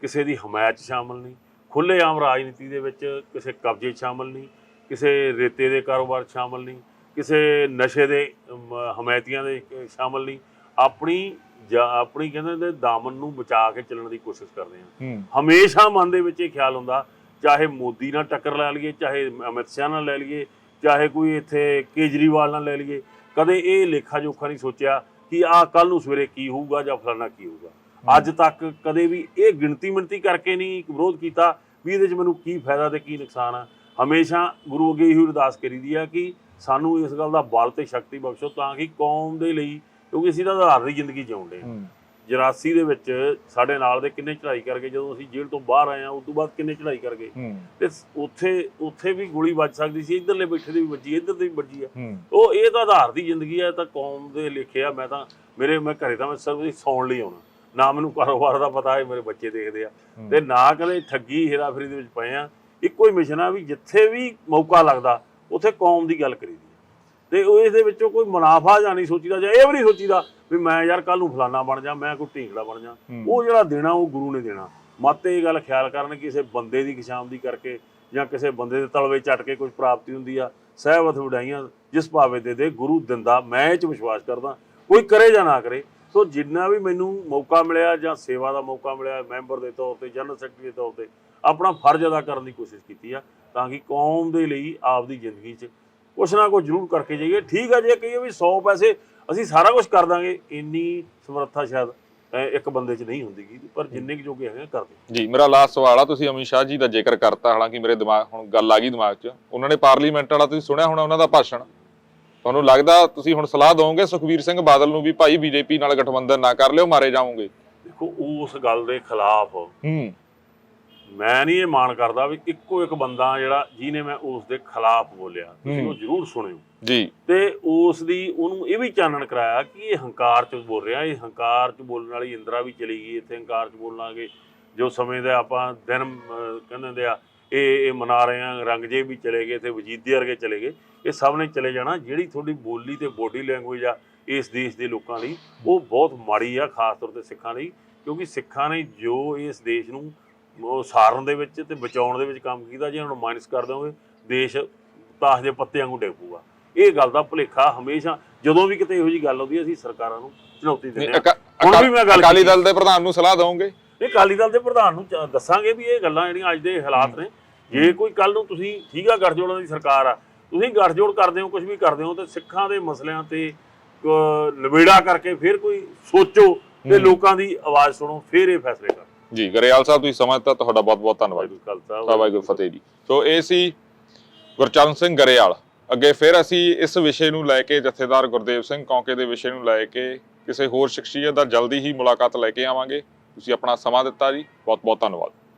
ਕਿਸੇ ਦੀ ਹਮਾਇਤ ਸ਼ਾਮਲ ਨਹੀਂ। ਖੁੱਲ੍ਹੇਆਮ ਰਾਜਨੀਤੀ ਦੇ ਵਿੱਚ ਕਿਸੇ ਕਬਜ਼ੇ ਸ਼ਾਮਲ ਨਹੀਂ। ਕਿਸੇ ਰੇਤੇ ਦੇ ਕਾਰੋਬਾਰ ਸ਼ਾਮਲ ਨਹੀਂ। ਕਿਸੇ ਨਸ਼ੇ ਦੇ ਹਮਾਇਤੀਆਂ ਦੇ ਸ਼ਾਮਲ ਨਹੀਂ। ਆਪਣੀ ਜਾਂ ਆਪਣੀ ਕਹਿੰਦੇ ਨੇ ਦਾਮਨ ਨੂੰ ਬਚਾ ਕੇ ਚੱਲਣ ਦੀ ਕੋਸ਼ਿਸ਼ ਕਰਦੇ ਹਾਂ। ਹਮੇਸ਼ਾ ਮਨ ਦੇ ਵਿੱਚ ਇਹ ਖਿਆਲ ਹੁੰਦਾ ਚਾਹੇ ਮੋਦੀ ਨਾਲ ਟੱਕਰ ਲੈ ਲਈਏ ਚਾਹੇ ਅਮਿਤ ਸ਼ਾਹ ਨਾਲ ਲੈ ਲਈਏ ਚਾਹੇ ਕੋਈ ਇੱਥੇ ਕੇਜਰੀਵਾਲ ਨਾਲ ਲੈ ਲਈਏ। ਕਦੇ ਇਹ ਲੇਖਾ ਜੋਖਾ ਨਹੀਂ ਸੋਚਿਆ ਕਿ ਆਹ ਕੱਲ ਨੂੰ ਸਵੇਰੇ ਕੀ ਹੋਊਗਾ ਜਾਂ ਫਲਾਣਾ ਕੀ ਹੋਊਗਾ। ਅੱਜ ਤੱਕ ਕਦੇ ਵੀ ਇਹ ਗਿਣਤੀ ਮਿਣਤੀ ਕਰਕੇ ਨਹੀਂ ਵਿਰੋਧ ਕੀਤਾ ਵੀ ਇਹਦੇ 'ਚ ਮੈਨੂੰ ਕੀ ਫਾਇਦਾ ਤੇ ਕੀ ਨੁਕਸਾਨ ਆ। ਹਮੇਸ਼ਾ ਗੁਰੂ ਅੱਗੇ ਇਹੀ ਅਰਦਾਸ ਕਰੀਦੀ ਆ ਕਿ ਸਾਨੂੰ ਇਸ ਗੱਲ ਦਾ ਬਲ ਤੇ ਸ਼ਕਤੀ ਬਖਸ਼ੋ ਤਾਂ ਕਿ ਕੌਮ ਦੇ ਲਈ ਕਿਉਂਕਿ ਅਸੀਂ ਤਾਂ ਆਧਾਰ ਦੀ ਜ਼ਿੰਦਗੀ ਜਿਉਂਦੇ ਹਾਂ। 84 ਦੇ ਵਿੱਚ ਸਾਡੇ ਨਾਲ ਦੇ ਕਿੰਨੇ ਚੜ੍ਹਾਈ ਕਰਕੇ ਜਦੋਂ ਅਸੀਂ ਜੇਲ੍ਹ ਤੋਂ ਬਾਹਰ ਆਏ ਆ ਉਸ ਤੋਂ ਬਾਅਦ ਕਿੰਨੇ ਚੜ੍ਹਾਈ ਕਰ ਗਏ ਤੇ ਉੱਥੇ ਉੱਥੇ ਵੀ ਗੋਲੀ ਵੱਜ ਸਕਦੀ ਸੀ ਇੱਧਰਲੇ ਬੈਠੇ ਦੀ ਵੀ ਵੱਜੀ ਇੱਧਰ ਦੀ ਵੀ ਵੱਜੀ ਆ। ਉਹ ਇਹ ਤਾਂ ਆਧਾਰ ਦੀ ਜ਼ਿੰਦਗੀ ਹੈ ਤਾਂ ਕੌਮ ਦੇ ਲਿਖੇ ਆ ਮੈਂ ਤਾਂ ਮੇਰੇ ਮੈਂ ਘਰੇ ਤਾਂ ਮੈਂ ਸਿਰਫ ਹੀ ਸੌਣ ਲਈ ਆਉਣਾ। ਨਾ ਮੈਨੂੰ ਕਾਰੋਬਾਰ ਦਾ ਪਤਾ ਹੈ ਮੇਰੇ ਬੱਚੇ ਦੇਖਦੇ ਆ। ਤੇ ਨਾ ਕਦੇ ਠੱਗੀ ਹੇਰਾਫੇਰੀ ਦੇ ਵਿੱਚ ਪਏ ਆ। ਇੱਕੋ ਹੀ ਮਿਸ਼ਨ ਆ ਵੀ ਜਿੱਥੇ ਵੀ ਮੌਕਾ ਲੱਗਦਾ ਉੱਥੇ ਕੌਮ ਦੀ ਗੱਲ ਕਰੀਦੀ ਤੇ ਉਹ ਇਸ ਦੇ ਵਿੱਚੋਂ ਕੋਈ ਮੁਨਾਫਾ ਜਾਂ ਨਹੀਂ ਸੋਚੀਦਾ ਜਾਂ ਇਹ ਵੀ ਨਹੀਂ ਸੋਚੀਦਾ ਵੀ ਮੈਂ ਯਾਰ ਕੱਲ ਨੂੰ ਫਲਾਨਾ ਬਣ ਜਾ ਮੈਂ ਕੋਈ ਢੀਂਗੜਾ ਬਣ ਜਾ। ਉਹ ਜਿਹੜਾ ਦੇਣਾ ਉਹ ਗੁਰੂ ਨੇ ਦੇਣਾ। ਮਤ ਇਹ ਗੱਲ ਖਿਆਲ ਕਰਨ ਕਿਸੇ ਬੰਦੇ ਦੀ ਖਿਸ਼ਾਮਦੀ ਕਰਕੇ ਜਾਂ ਕਿਸੇ ਬੰਦੇ ਦੇ ਤਲਵੇ ਚੱਟ ਕੇ ਕੁਝ ਪ੍ਰਾਪਤੀ ਹੁੰਦੀ ਆ ਸਹਿਬਤ ਵਡਾਈਆਂ ਜਿਸ ਭਾਵੇ ਦੇ ਦੇ ਗੁਰੂ ਦਿੰਦਾ ਮੈਂ ਇਹ ਚ ਵਿਸ਼ਵਾਸ ਕਰਦਾ ਕੋਈ ਕਰੇ ਜਾਂ ਨਾ ਕਰੇ। ਸੋ ਜਿੰਨਾ ਵੀ ਮੈਨੂੰ ਮੌਕਾ ਮਿਲਿਆ ਜਾਂ ਸੇਵਾ ਦਾ ਮੌਕਾ ਮਿਲਿਆ ਮੈਂਬਰ ਦੇ ਤੌਰ ਤੇ ਜਨਰਲ ਸੈਕਟਰੀ ਦੇ ਤੌਰ ਤੇ ਆਪਣਾ ਫਰਜ਼ ਅਦਾ ਕਰਨ ਦੀ ਕੋਸ਼ਿਸ਼ ਕੀਤੀ ਆ। ਤਾਂ ਕਿ ਕੌਮ ਦੇ ਲਈ ਆਪਦੀ ਜ਼ਿੰਦਗੀ 'ਚ ਕੁਛ ਨਾ ਕੁਛ ਜ਼ਰੂਰ ਕਰਕੇ ਜਾਈਏ। ਠੀਕ ਆ ਜੇ ਕਹੀਏ ਵੀ 100 ਪੈਸੇ ਅਸੀਂ ਸਾਰਾ ਕੁਝ ਕਰ ਦਾਂਗੇ ਇੰਨੀ ਸਮਰੱਥਾ ਸ਼ਾਇਦ ਇੱਕ ਬੰਦੇ 'ਚ ਨਹੀਂ ਹੁੰਦੀ ਗੀ, ਪਰ ਜਿੰਨੇ ਕੁ ਜੋਗੇ ਹੈਗੇ ਕਰਦੇ ਜੀ ਮੇਰਾ ਲਾਸਟ ਸਵਾਲ ਆ ਤੁਸੀਂ ਅਮਿਤ ਸ਼ਾਹ ਜੀ ਦਾ ਜ਼ਿਕਰ ਕਰਤਾ ਹਾਲਾਂਕਿ ਮੇਰੇ ਦਿਮਾਗ ਹੁਣ ਗੱਲ ਆ ਗਈ ਦਿਮਾਗ 'ਚ। ਉਹਨਾਂ ਨੇ ਪਾਰਲੀਮੈਂਟ ਵਾਲਾ ਤੁਸੀਂ ਸੁਣਿਆ ਹੋਣਾ ਉਹਨਾਂ ਦਾ ਭਾਸ਼ਣ? ਤੁਹਾਨੂੰ ਲੱਗਦਾ ਤੁਸੀਂ ਹੁਣ ਸਲਾਹ ਦਿਓਗੇ ਸੁਖਬੀਰ ਸਿੰਘ ਬਾਦਲ ਨੂੰ ਵੀ ਭਾਈ ਬੀਜੇਪੀ ਨਾਲ ਗਠਬੰਧਨ ਨਾ ਕਰ ਲਿਓ ਮਾਰੇ ਜਾਓਗੇ ਦੇਖੋ ਉਸ ਗੱਲ ਦੇ ਖਿਲਾਫ ਹੂੰ। ਮੈਂ ਨਹੀਂ ਇਹ ਮਾਣ ਕਰਦਾ ਵੀ ਇੱਕੋ ਇੱਕ ਬੰਦਾ ਜਿਹੜਾ ਜਿਹਨੇ ਮੈਂ ਉਸ ਦੇ ਖਿਲਾਫ ਬੋਲਿਆ। ਤੁਸੀਂ ਉਹ। ਜ਼ਰੂਰ ਸੁਣਿਓ। ਜੀ। ਤੇ ਉਸ ਦੀ ਉਹਨੂੰ ਇਹ ਵੀ ਚਾਨਣ ਕਰਾਇਆ ਕਿ ਇਹ ਹੰਕਾਰ ਚ ਬੋਲ ਰਿਹਾ। ਇਹ ਹੰਕਾਰ ਚ ਬੋਲਣ ਵਾਲੀ ਇੰਦਰਾ ਵੀ ਚਲੀ ਗਈ ਇੱਥੇ ਹੰਕਾਰ ਚ ਬੋਲਾਂਗੇ ਜੋ ਸਮੇਂ ਦਾ ਆਪਾਂ ਦਿਨ ਕਹਿੰਦੇ ਹੁੰਦੇ ਆ ਇਹ ਇਹ ਮਨਾ ਰਹੇ ਆ ਰੰਗਜੇ ਵੀ ਚਲੇ ਗਏ ਤੇ ਵਜੀਦੇ ਵਰਗੇ ਚਲੇ ਗਏ। ਇਹ ਸਭ ਨੇ ਚਲੇ ਜਾਣਾ। ਜਿਹੜੀ ਤੁਹਾਡੀ ਬੋਲੀ ਤੇ ਬੋਡੀ ਲੈਂਗੁਏਜ ਆ ਇਸ ਦੇਸ਼ ਦੇ ਲੋਕਾਂ ਲਈ ਉਹ ਬਹੁਤ ਮਾੜੀ ਆ ਖਾਸ ਤੌਰ ਤੇ ਸਿੱਖਾਂ ਲਈ। ਕਿਉਂਕਿ ਸਿੱਖਾਂ ਨੇ ਜੋ ਇਸ ਦੇਸ਼ ਨੂੰ ਉਹ ਸਾਰਨ ਦੇ ਵਿੱਚ ਤੇ ਬਚਾਉਣ ਦੇ ਵਿੱਚ ਕੰਮ ਕੀਤਾ ਜੇ ਹੁਣ ਮਾਈਨਸ ਕਰ ਦੋਗੇ ਦੇਸ਼ ਤਾਸ਼ ਦੇ ਪੱਤੇ ਵਾਂਗੂ ਡਿੱਗ ਇਹ ਗੱਲ ਦਾ ਭੁਲੇਖਾ ਹਮੇਸ਼ਾ ਜਦੋਂ ਵੀ ਕਿਤੇ ਇਹੋ ਜੀ ਗੱਲ ਆਉਂਦੀ ਹੈ ਅਸੀਂ ਸਰਕਾਰਾਂ ਨੂੰ ਚੁਣੌਤੀ ਦਿੰਦੇ ਹਾਂ। ਹੁਣ ਵੀ ਮੈਂ ਗੱਲ ਅਕਾਲੀ। ਦਲ ਦੇ ਪ੍ਰਧਾਨ ਨੂੰ ਸਲਾਹ ਦਿਓਗੇ? ਇਹ ਅਕਾਲੀ ਦਲ ਦੇ ਪ੍ਰਧਾਨ ਨੂੰ ਦੱਸਾਂਗੇ ਵੀ ਇਹ ਗੱਲਾਂ ਜਿਹੜੀਆਂ ਅੱਜ ਦੇ ਹਾਲਾਤ ਨੇ। ਜੇ ਕੋਈ ਕੱਲ ਨੂੰ ਤੁਸੀਂ ਠੀਕ ਗੱਠਜੋੜਾਂ ਦੀ ਸਰਕਾਰ ਆ ਤੁਸੀਂ ਗੱਠਜੋੜ ਕਰਦੇ ਹੋ ਕੁਝ ਵੀ ਕਰਦੇ ਹੋ ਤੇ ਸਿੱਖਾਂ ਦੇ ਮਸਲਿਆਂ ਤੇ ਨਿਬੇੜਾ ਕਰਕੇ ਫਿਰ ਕੋਈ ਸੋਚੋ ਤੇ। ਲੋਕਾਂ ਦੀ ਆਵਾਜ਼ ਸੁਣੋ ਫਿਰ ਇਹ ਫੈਸਲੇ ਕਰੋ। ਜੀ ਗਰੇਵਾਲ ਸਾਹਿਬ ਤੁਸੀਂ ਸਮਾਂ ਦਿੱਤਾ ਤੁਹਾਡਾ ਬਹੁਤ ਬਹੁਤ ਧੰਨਵਾਦ ਖਾਲਸਾ ਵਾਹਿਗੁਰੂ ਫਤਿਹ ਜੀ। ਸੋ ਇਹ ਸੀ ਗੁਰਚਰਨ ਸਿੰਘ ਗਰੇਵਾਲ। ਅੱਗੇ ਫਿਰ ਅਸੀਂ ਇਸ ਵਿਸ਼ੇ ਨੂੰ ਲੈ ਕੇ ਜਥੇਦਾਰ ਗੁਰਦੇਵ ਸਿੰਘ ਕੌਂਕੇ ਦੇ ਵਿਸ਼ੇ ਨੂੰ ਲੈ ਕੇ ਕਿਸੇ ਹੋਰ ਸ਼ਖਸੀਅਤ ਦਾ ਜਲਦੀ ਹੀ ਮੁਲਾਕਾਤ ਲੈ ਕੇ ਆਵਾਂਗੇ। ਤੁਸੀਂ ਆਪਣਾ ਸਮਾਂ ਦਿੱਤਾ ਜੀ। ਬਹੁਤ ਬਹੁਤ ਧੰਨਵਾਦ।